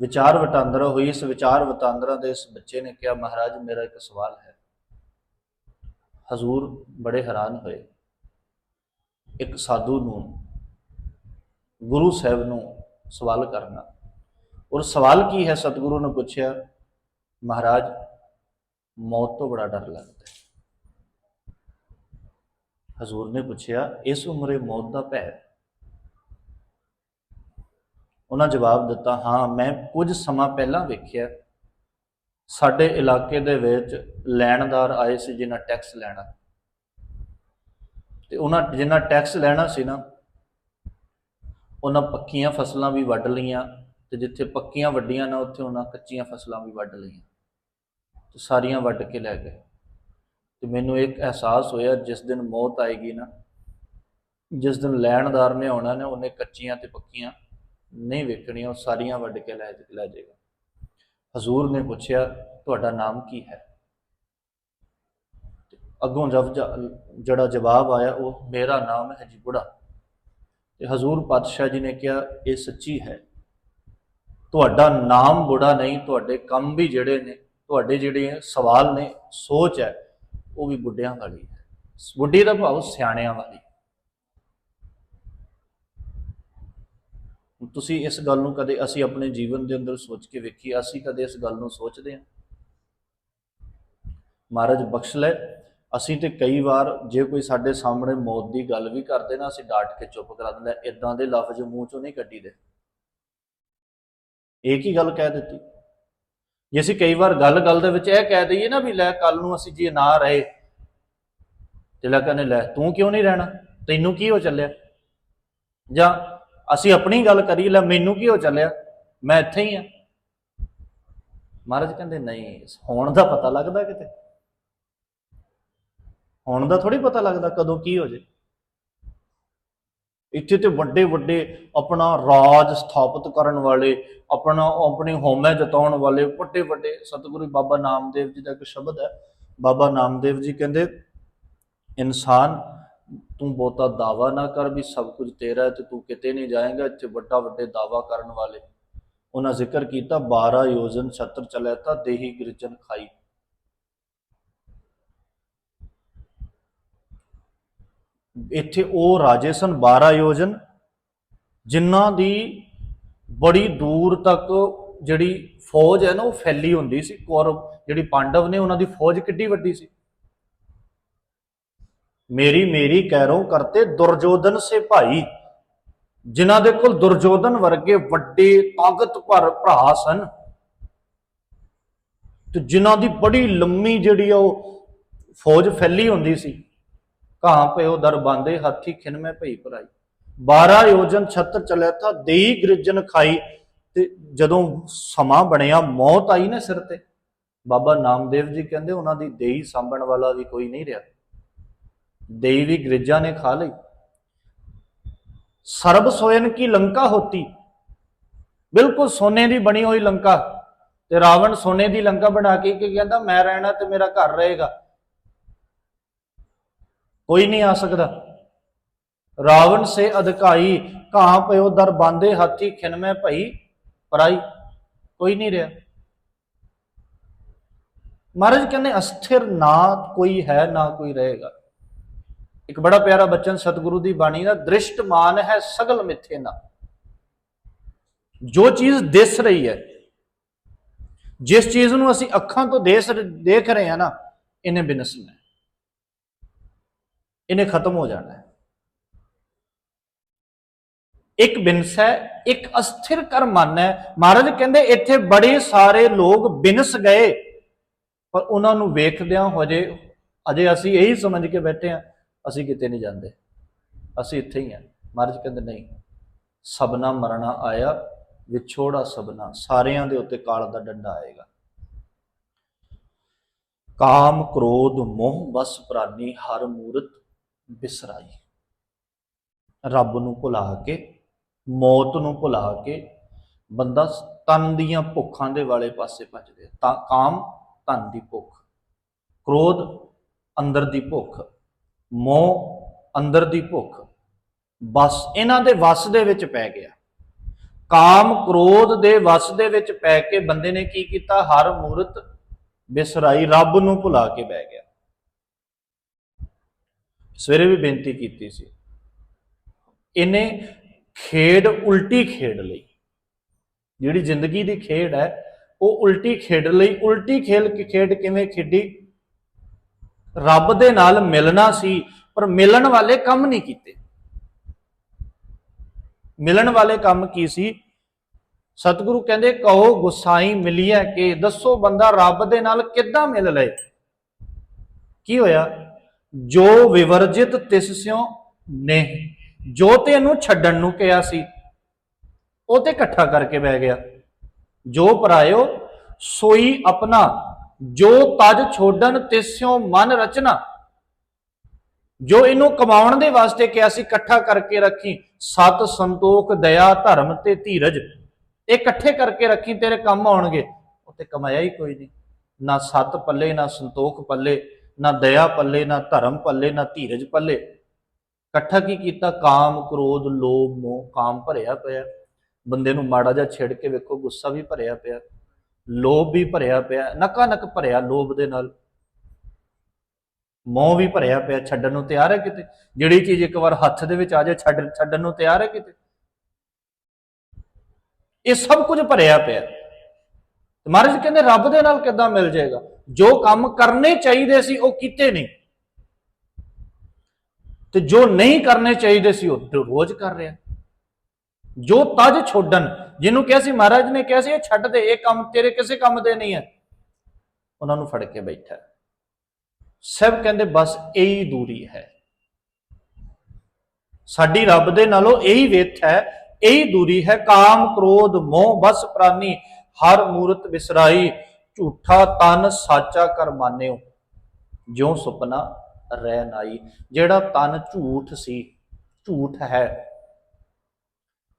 ਵਿਚਾਰ ਵਟਾਂਦਰਾ ਹੋਈ, ਇਸ ਵਿਚਾਰ ਵਟਾਂਦਰਾ ਦੇ ਇਸ ਬੱਚੇ ਨੇ ਕਿਹਾ, ਮਹਾਰਾਜ, ਮੇਰਾ ਇੱਕ ਸਵਾਲ ਹੈ। ਹਜ਼ੂਰ ਬੜੇ ਹੈਰਾਨ ਹੋਏ। ਇੱਕ ਸਾਧੂ ਨੂੰ, ਗੁਰੂ ਸਾਹਿਬ ਨੂੰ ਸਵਾਲ ਕਰਨਾ। ਔਰ ਸਵਾਲ ਕੀ ਹੈ? ਸਤਿਗੁਰੂ ਨੇ ਪੁੱਛਿਆ, ਮਹਾਰਾਜ, ਮੌਤ ਤੋਂ ਬੜਾ ਡਰ ਲੱਗਦਾ ਹੈ। ਹਜ਼ੂਰ ਨੇ ਪੁੱਛਿਆ, ਇਸ ਉਮਰੇ ਮੌਤ ਦਾ ਭੈ ਉਹਨਾਂ ਜਵਾਬ ਦਿੱਤਾ, ਹਾਂ, ਮੈਂ ਕੁਝ ਸਮਾਂ ਪਹਿਲਾਂ ਵੇਖਿਆ। ਸਾਡੇ ਇਲਾਕੇ ਦੇ ਵਿੱਚ ਲੈਣਦਾਰ ਆਏ ਸੀ ਜਿਨ੍ਹਾਂ ਟੈਕਸ ਲੈਣਾ। ਤੇ ਉਹਨਾਂ ਜਿਨ੍ਹਾਂ ਟੈਕਸ ਲੈਣਾ ਸੀ ਨਾ, ਉਹਨਾਂ ਪੱਕੀਆਂ ਫਸਲਾਂ ਵੀ ਵੱਢ ਲਈਆਂ ਤੇ ਜਿੱਥੇ ਪੱਕੀਆਂ ਵੱਡੀਆਂ ਨਾ, ਉੱਥੇ ਉਹਨਾਂ ਕੱਚੀਆਂ ਫਸਲਾਂ ਵੀ ਵੱਢ ਲਈਆਂ ਤੇ ਸਾਰੀਆਂ ਵੱਢ ਕੇ ਲੈ ਗਏ। ਤੇ ਮੈਨੂੰ ਇੱਕ ਅਹਿਸਾਸ ਹੋਇਆ, ਜਿਸ ਦਿਨ ਮੌਤ ਆਏਗੀ ਨਾ, ਜਿਸ ਦਿਨ ਲੈਣਦਾਰ ਨੇ ਆਉਣਾ ਨੇ, ਉਹਨੇ ਕੱਚੀਆਂ ਤੇ ਪੱਕੀਆਂ ਨਹੀਂ ਵੇਖਣੀਆਂ, ਉਹ ਸਾਰੀਆਂ ਵੱਢ ਕੇ ਲੈ ਲੈ ਜਾਏਗਾ। ਹਜ਼ੂਰ ਨੇ ਪੁੱਛਿਆ, ਤੁਹਾਡਾ ਨਾਮ ਕੀ ਹੈ? ਅੱਗੋਂ ਜਬ ਜਿਹੜਾ ਜਵਾਬ ਆਇਆ, ਉਹ, ਮੇਰਾ ਨਾਮ ਹੈ ਜੀ ਬੁੜਾ। ਤੇ ਹਜ਼ੂਰ ਪਾਤਸ਼ਾਹ ਜੀ ਨੇ ਕਿਹਾ, ਇਹ ਸੱਚੀ ਹੈ। ਤੁਹਾਡਾ ਨਾਮ ਬੁੜਾ ਨਹੀਂ, ਤੁਹਾਡੇ ਕੰਮ ਵੀ ਜਿਹੜੇ ਨੇ, ਤੁਹਾਡੇ ਜਿਹੜੇ ਸਵਾਲ ਨੇ, ਸੋਚ ਹੈ, ਉਹ ਵੀ ਬੁੱਢਿਆਂ ਵਾਲੀ ਹੈ। ਬੁੱਢੀ ਦਾ ਭਾਵ ਸਿਆਣਿਆਂ ਵਾਲੀ ਹੁਣ ਤੁਸੀਂ ਇਸ ਗੱਲ ਨੂੰ ਕਦੇ ਅਸੀਂ ਆਪਣੇ ਜੀਵਨ ਦੇ ਅੰਦਰ ਸੋਚ ਕੇ ਵੇਖੀ ਅਸੀਂ ਕਦੇ ਇਸ ਗੱਲ ਨੂੰ ਸੋਚਦੇ ਹਾਂ ਮਹਾਰਾਜ ਬਖਸ਼ ਲੈ। ਅਸੀਂ ਤੇ ਕਈ ਵਾਰ ਜੇ ਕੋਈ ਸਾਡੇ ਸਾਹਮਣੇ ਮੌਤ ਦੀ ਗੱਲ ਵੀ ਕਰਦੇ ਨਾ ਅਸੀਂ ਡਾਟ ਕੇ ਚੁੱਪ ਕਰਾ ਦਿੰਦੇ ਹਾਂ। ਇਦਾਂ ਦੇ ਲਫ਼ਜ਼ ਮੂੰਹ ਚੋਂ ਨਹੀਂ ਕੱਢੀਦੇ ਇੱਕ ਹੀ ਗੱਲ ਕਹਿ ਦਿੱਤੀ? ਜੇ ਅਸੀਂ ਕਈ ਵਾਰ ਗੱਲ-ਗੱਲ ਦੇ ਵਿੱਚ ਇਹ ਕਹਿ ਦਈਏ ਨਾ ਵੀ ਲੈ ਕੱਲ ਨੂੰ ਅਸੀਂ ਜੇ ਨਾ ਰਹੇ, ਤੇ ਲੈ ਕਹਿੰਦੇ ਲੈ, ਤੂੰ ਕਿਉਂ ਨਹੀਂ ਰਹਿਣਾ? ਤੈਨੂੰ ਕੀ ਹੋ ਚੱਲਿਆ? ਜਾਂ ਅਸੀਂ ਆਪਣੀ ਗੱਲ ਕਰੀ, ਲੈ ਮੈਨੂੰ ਕੀ ਹੋ ਚੱਲਿਆ? ਮੈਂ ਇੱਥੇ ਹੀ ਆ। ਮਹਾਰਾਜ ਕਹਿੰਦੇ, ਨਹੀਂ, ਹੋਣ ਦਾ ਪਤਾ ਲੱਗਦਾ ਕਿਤੇ? ਹੋਣ ਦਾ ਥੋੜੀ ਪਤਾ ਲੱਗਦਾ ਕਦੋਂ ਕੀ ਹੋ ਜੇ। ਇੱਥੇ ਤੇ ਵੱਡੇ ਵੱਡੇ ਆਪਣਾ ਰਾਜ ਸਥਾਪਿਤ ਕਰਨ ਵਾਲੇ, ਆਪਣਾ, ਆਪਣੀ ਹਉਮੈ ਜਤਾਉਣ ਵਾਲੇ, ਵੱਡੇ ਵੱਡੇ ਸਤਿਗੁਰੂ ਬਾਬਾ ਨਾਮਦੇਵ ਜੀ ਦਾ ਇੱਕ ਸ਼ਬਦ ਹੈ। ਬਾਬਾ ਨਾਮਦੇਵ ਜੀ ਕਹਿੰਦੇ, ਇਨਸਾਨ ਤੂੰ ਬਹੁਤਾ ਦਾਵਾ ਨਾ ਕਰ ਵੀ ਸਭ ਕੁਝ ਤੇਰਾ ਹੈ ਤੇ ਤੂੰ ਕਿਤੇ ਨਹੀਂ ਜਾਏਗਾ, ਇੱਥੇ ਵੱਡਾ ਵੱਡੇ ਦਾਵਾ ਕਰਨ ਵਾਲੇ। ਉਹਨਾਂ ਜ਼ਿਕਰ ਕੀਤਾ 12 ਯੋਜਨ ਛਤਰ ਚਲੇ ਤਾਂ ਦੇਹੀ ਗਿਰਜਨ ਖਾਈ। ਇੱਥੇ ਉਹ ਰਾਜੇ ਸਨ 12 ਯੋਜਨ, ਜਿਨ੍ਹਾਂ ਦੀ ਬੜੀ ਦੂਰ ਤੱਕ ਜਿਹੜੀ ਫੌਜ ਹੈ ਨਾ, ਉਹ ਫੈਲੀ ਹੁੰਦੀ ਸੀ। ਕੌਰਵ, ਜਿਹੜੀ ਪਾਂਡਵ ਨੇ, ਉਹਨਾਂ ਦੀ ਫੌਜ ਕਿੱਡੀ ਵੱਡੀ ਸੀ। ਮੇਰੀ ਮੇਰੀ ਕਹਿਰੋ ਕਰਤੇ ਦੁਰਜੋਧਨ ਸੇ ਭਾਈ। ਜਿਨ੍ਹਾਂ ਦੇ ਕੋਲ ਦੁਰਜੋਧਨ ਵਰਗੇ ਵੱਡੇ ਤਾਕਤ ਭਰ ਭਰਾ ਸਨ। ਤੇ ਜਿਨ੍ਹਾਂ ਦੀ ਬੜੀ ਲੰਮੀ ਜਿਹੜੀ ਆ ਉਹ ਫੌਜ ਫੈਲੀ ਹੁੰਦੀ ਸੀ। ਕਹਾਂ ਪਇਓ ਦਰ ਬਾਂਦੇ ਹਾਥੀ ਖਿਨਮੇ ਭਈ ਭਰਾਈ। 12 ਯੋਜਨ ਛਤਰ ਚਲੇ ਤਾਂ ਦੇਈ ਗ੍ਰਿਜਨ ਖਾਈ। ਤੇ ਜਦੋਂ ਸਮਾਂ ਬਣਿਆ, ਮੌਤ ਆਈ ਨਾ ਸਿਰ ਤੇ। ਬਾਬਾ ਨਾਮਦੇਵ ਜੀ ਕਹਿੰਦੇ, ਉਹਨਾਂ ਦੀ ਦੇਈ ਸਾਂਭਣ ਵਾਲਾ ਵੀ ਕੋਈ ਨਹੀਂ ਰਿਹਾ। ਦੇਈ ਵੀ ਗ੍ਰਿਜਾਂ ਨੇ ਖਾ ਲਈ। ਸਰਬ ਸੋਇਨ ਕੀ ਲੰਕਾ ਹੋਤੀ? ਬਿਲਕੁਲ ਸੋਨੇ ਦੀ ਬਣੀ ਹੋਈ ਲੰਕਾ। ਤੇ ਰਾਵਣ ਸੋਨੇ ਦੀ ਲੰਕਾ ਬਣਾ ਕੇ ਕਿ ਕਹਿੰਦਾ, ਮੈਂ ਰਹਿਣਾ ਤੇ ਮੇਰਾ ਘਰ ਰਹੇਗਾ। ਕੋਈ ਨਹੀਂ ਆ ਸਕਦਾ। ਰਾਵਣ ਸੇ ਅਧਿਕਾਈ ਕਹਾਂ ਪਇਓ ਦਰ ਬਾਂਦੇ ਹਾਥੀ ਖਿਨਮੇ ਭਈ ਪਰਾਈ। ਕੋਈ ਨਹੀਂ ਰਿਹਾ। ਮਹਾਰਾਜ ਕਹਿੰਦੇ, ਅਸਥਿਰ ਨਾ ਕੋਈ ਹੈ, ਨਾ ਕੋਈ ਰਹੇਗਾ। ਇੱਕ ਬੜਾ ਪਿਆਰਾ ਬਚਨ ਸਤਿਗੁਰੂ ਦੀ ਬਾਣੀ ਦਾ, ਦ੍ਰਿਸ਼ਟਮਾਨ ਹੈ ਸਗਲ ਮਿੱਥੇ ਨਾ। ਜੋ ਚੀਜ਼ ਦਿਸ ਰਹੀ ਹੈ, ਜਿਸ ਚੀਜ਼ ਨੂੰ ਅਸੀਂ ਅੱਖਾਂ ਤੋਂ ਦੇਖ ਦੇਖ ਰਹੇ ਹਾਂ ਨਾ, ਇਹਨੇ ਬਿਨਸਣਾ ਹੈ। ਇਹਨੇ ਖਤਮ ਹੋ ਜਾਣਾ ਹੈ। ਇੱਕ ਬਿਨਸ ਹੈ, ਇੱਕ ਅਸਥਿਰ ਕਰ ਮਨ ਹੈ। ਮਹਾਰਾਜ ਕਹਿੰਦੇ, ਇੱਥੇ ਬੜੇ ਸਾਰੇ ਲੋਕ ਬਿਨਸ ਗਏ, ਪਰ ਉਹਨਾਂ ਨੂੰ ਵੇਖਦਿਆਂ ਹਜੇ ਅਜੇ ਅਸੀਂ ਇਹੀ ਸਮਝ ਕੇ ਬੈਠੇ ਹਾਂ ਅਸੀਂ ਕਿਤੇ ਨਹੀਂ ਜਾਂਦੇ। ਅਸੀਂ ਇੱਥੇ ਹੀ ਹਾਂ। ਮਹਾਰਾਜ ਕਹਿੰਦੇ, ਨਹੀਂ ਸਬਨਾ ਮਰਨਾ ਆਇਆ, ਵਿਛੋੜਾ ਸਭਨਾ। ਸਾਰਿਆਂ ਦੇ ਉੱਤੇ ਕਾਲ ਦਾ ਡੰਡਾ ਆਏਗਾ। ਕਾਮ ਕ੍ਰੋਧ ਮੋਹ ਬਸ ਪ੍ਰਾਨੀ ਹਰ ਮੂਰਤ ਬਿਸਰਾਈ। ਰੱਬ ਨੂੰ ਭੁਲਾ ਕੇ, ਮੌਤ ਨੂੰ ਭੁਲਾ ਕੇ, ਬੰਦਾ ਤਨ ਦੀਆਂ ਭੁੱਖਾਂ ਦੇ ਵਾਲੇ ਪਾਸੇ ਭੱਜਦੇ ਤਾਂ ਕਾਮ ਧਨ ਦੀ ਭੁੱਖ, ਕ੍ਰੋਧ ਅੰਦਰ ਦੀ ਭੁੱਖ ਮੋਹ ਅੰਦਰ ਦੀ ਭੁੱਖ। ਬਸ ਇਹਨਾਂ ਦੇ ਵਸ ਦੇ ਵਿੱਚ ਪੈ ਗਿਆ। ਕਾਮ ਕ੍ਰੋਧ ਦੇ ਵਸ ਦੇ ਵਿੱਚ ਪੈ ਕੇ ਬੰਦੇ ਨੇ ਕੀ ਕੀਤਾ? ਹਰ ਮੂਰਤ ਬਿਸਰਾਈ, ਰੱਬ ਨੂੰ ਭੁਲਾ ਕੇ ਬਹਿ ਗਿਆ। ਸਵੇਰੇ ਵੀ ਬੇਨਤੀ ਕੀਤੀ ਸੀ। ਇਹਨੇ ਖੇਡ ਉਲਟੀ ਖੇਡ ਲਈ। ਜਿਹੜੀ ਜ਼ਿੰਦਗੀ ਦੀ ਖੇਡ ਹੈ, ਉਹ ਉਲਟੀ ਖੇਡ ਲਈ। ਉਲਟੀ ਖੇਲ ਖੇਡ ਕਿਵੇਂ ਖੇਡੀ? ਰੱਬ ਦੇ ਨਾਲ ਮਿਲਣਾ ਸੀ, ਪਰ ਮਿਲਣ ਵਾਲੇ ਕੰਮ ਨਹੀਂ ਕੀਤੇ। ਮਿਲਣ ਵਾਲੇ ਕੰਮ ਕੀ ਸੀ? ਸਤਿਗੁਰੂ ਕਹਿੰਦੇ, ਕਹੋ ਗੁਸਾਈ ਮਿਲਿਆ ਕਿ, ਦੱਸੋ ਬੰਦਾ ਰੱਬ ਦੇ ਨਾਲ ਕਿੱਦਾਂ ਮਿਲ ਲਏ। ਕੀ ਹੋਇਆ? ਜੋ ਵਿਵਰਜਿਤ ਤਿਸ ਸਿਓ ਨੇ, ਜੋ ਤੈਨੂੰ ਛੱਡਣ ਨੂੰ ਕਿਹਾ ਸੀ, ਉਹ ਤੇ ਇਕੱਠਾ ਕਰਕੇ ਬਹਿ ਗਿਆ। ਜੋ ਪਰਾਇਓ, ਸੋਈ ਆਪਣਾ ਜੋ ਤਜ ਛੋਡਨ ਤਿਸਿਓ ਮਨ ਰਚਨਾ। ਜੋ ਇਹਨੂੰ ਕਮਾਉਣ ਦੇ ਵਾਸਤੇ ਕਿਹਾ ਸੀ, ਇਕੱਠਾ ਕਰਕੇ ਰੱਖੀ, ਸਤ ਸੰਤੋਖ ਦਇਆ ਧਰਮ ਤੇ ਧੀਰਜ। ਇਹ ਇਕੱਠੇ ਕਰਕੇ ਰੱਖੀ, ਤੇਰੇ ਕੰਮ ਆਉਣਗੇ। ਉਹ ਤੇ ਕਮਾਇਆ ਹੀ ਕੋਈ ਨਹੀਂ। ਨਾ ਸਤ ਪੱਲੇ, ਨਾ ਸੰਤੋਖ ਪੱਲੇ, ਨਾ ਦਇਆ ਪੱਲੇ, ਨਾ ਧਰਮ ਪੱਲੇ, ਨਾ ਧੀਰਜ ਪੱਲੇ। ਇਕੱਠਾ ਕੀ ਕੀਤਾ? ਕਾਮ, ਕ੍ਰੋਧ, ਲੋਭ, ਮੋਹ, ਕਾਮ ਭਰਿਆ ਪਿਆ। ਬੰਦੇ ਨੂੰ ਮਾੜਾ ਜਿਹਾ ਛੇੜ ਕੇ ਵੇਖੋ, ਗੁੱਸਾ ਵੀ ਭਰਿਆ ਪਿਆ। ਲੋਭ ਵੀ ਭਰਿਆ ਪਿਆ ਨਕਾ ਨਕ ਭਰਿਆ ਲੋਭ ਦੇ ਨਾਲ। ਮੋਹ ਵੀ ਭਰਿਆ ਪਿਆ, ਛੱਡਣ ਨੂੰ ਤਿਆਰ ਹੈ ਕਿਤੇ? ਜਿਹੜੀ ਚੀਜ਼ ਇੱਕ ਵਾਰ ਹੱਥ ਦੇ ਵਿੱਚ ਆ ਜਾਏ, ਛੱਡ, ਛੱਡਣ ਨੂੰ ਤਿਆਰ ਹੈ ਕਿਤੇ? ਇਹ ਸਭ ਕੁਝ ਭਰਿਆ ਪਿਆ। ਮਹਾਰਾਜ ਕਹਿੰਦੇ, ਰੱਬ ਦੇ ਨਾਲ ਕਿੱਦਾਂ ਮਿਲ ਜਾਏਗਾ? ਜੋ ਕੰਮ ਕਰਨੇ ਚਾਹੀਦੇ ਸੀ, ਉਹ ਕੀਤੇ ਨਹੀਂ। ਤੇ ਜੋ ਨਹੀਂ ਕਰਨੇ ਚਾਹੀਦੇ ਸੀ, ਉਹ ਰੋਜ਼ ਕਰ ਰਿਹਾ। ਜੋ ਤਜ ਛੋਡਣ, ਜਿਹਨੂੰ ਕਿਹਾ ਸੀ ਮਹਾਰਾਜ ਨੇ, ਕਿਹਾ ਸੀ, ਇਹ ਛੱਡ ਦੇ, ਇਹ ਕੰਮ ਤੇਰੇ ਕਿਸੇ ਕੰਮ ਦੇ ਨਹੀਂ ਹੈ। ਉਹਨਾਂ ਨੂੰ ਫੜ ਕੇ ਬੈਠਾ। ਸਭ ਕਹਿੰਦੇ, ਬਸ ਇਹੀ ਦੂਰੀ ਹੈ। ਸਾਡੀ ਰੱਬ ਦੇ ਨਾਲੋਂ ਇਹੀ ਵੇਥ ਹੈ, ਇਹੀ ਦੂਰੀ ਹੈ। ਕਾਮ, ਕ੍ਰੋਧ, ਮੋਹ, ਬਸ ਪ੍ਰਾਨੀ, ਹਰ ਮੂਰਤ ਵਿਸਰਾਈ ਝੂਠਾ ਤਨ ਸਾਚਾ ਕਰ ਮਾਨਿਓ। ਜਿਉ ਸੁਪਨਾ ਰਹਿ ਨਾਈ, ਜਿਹੜਾ ਤਨ ਝੂਠ ਸੀ, ਝੂਠ ਹੈ।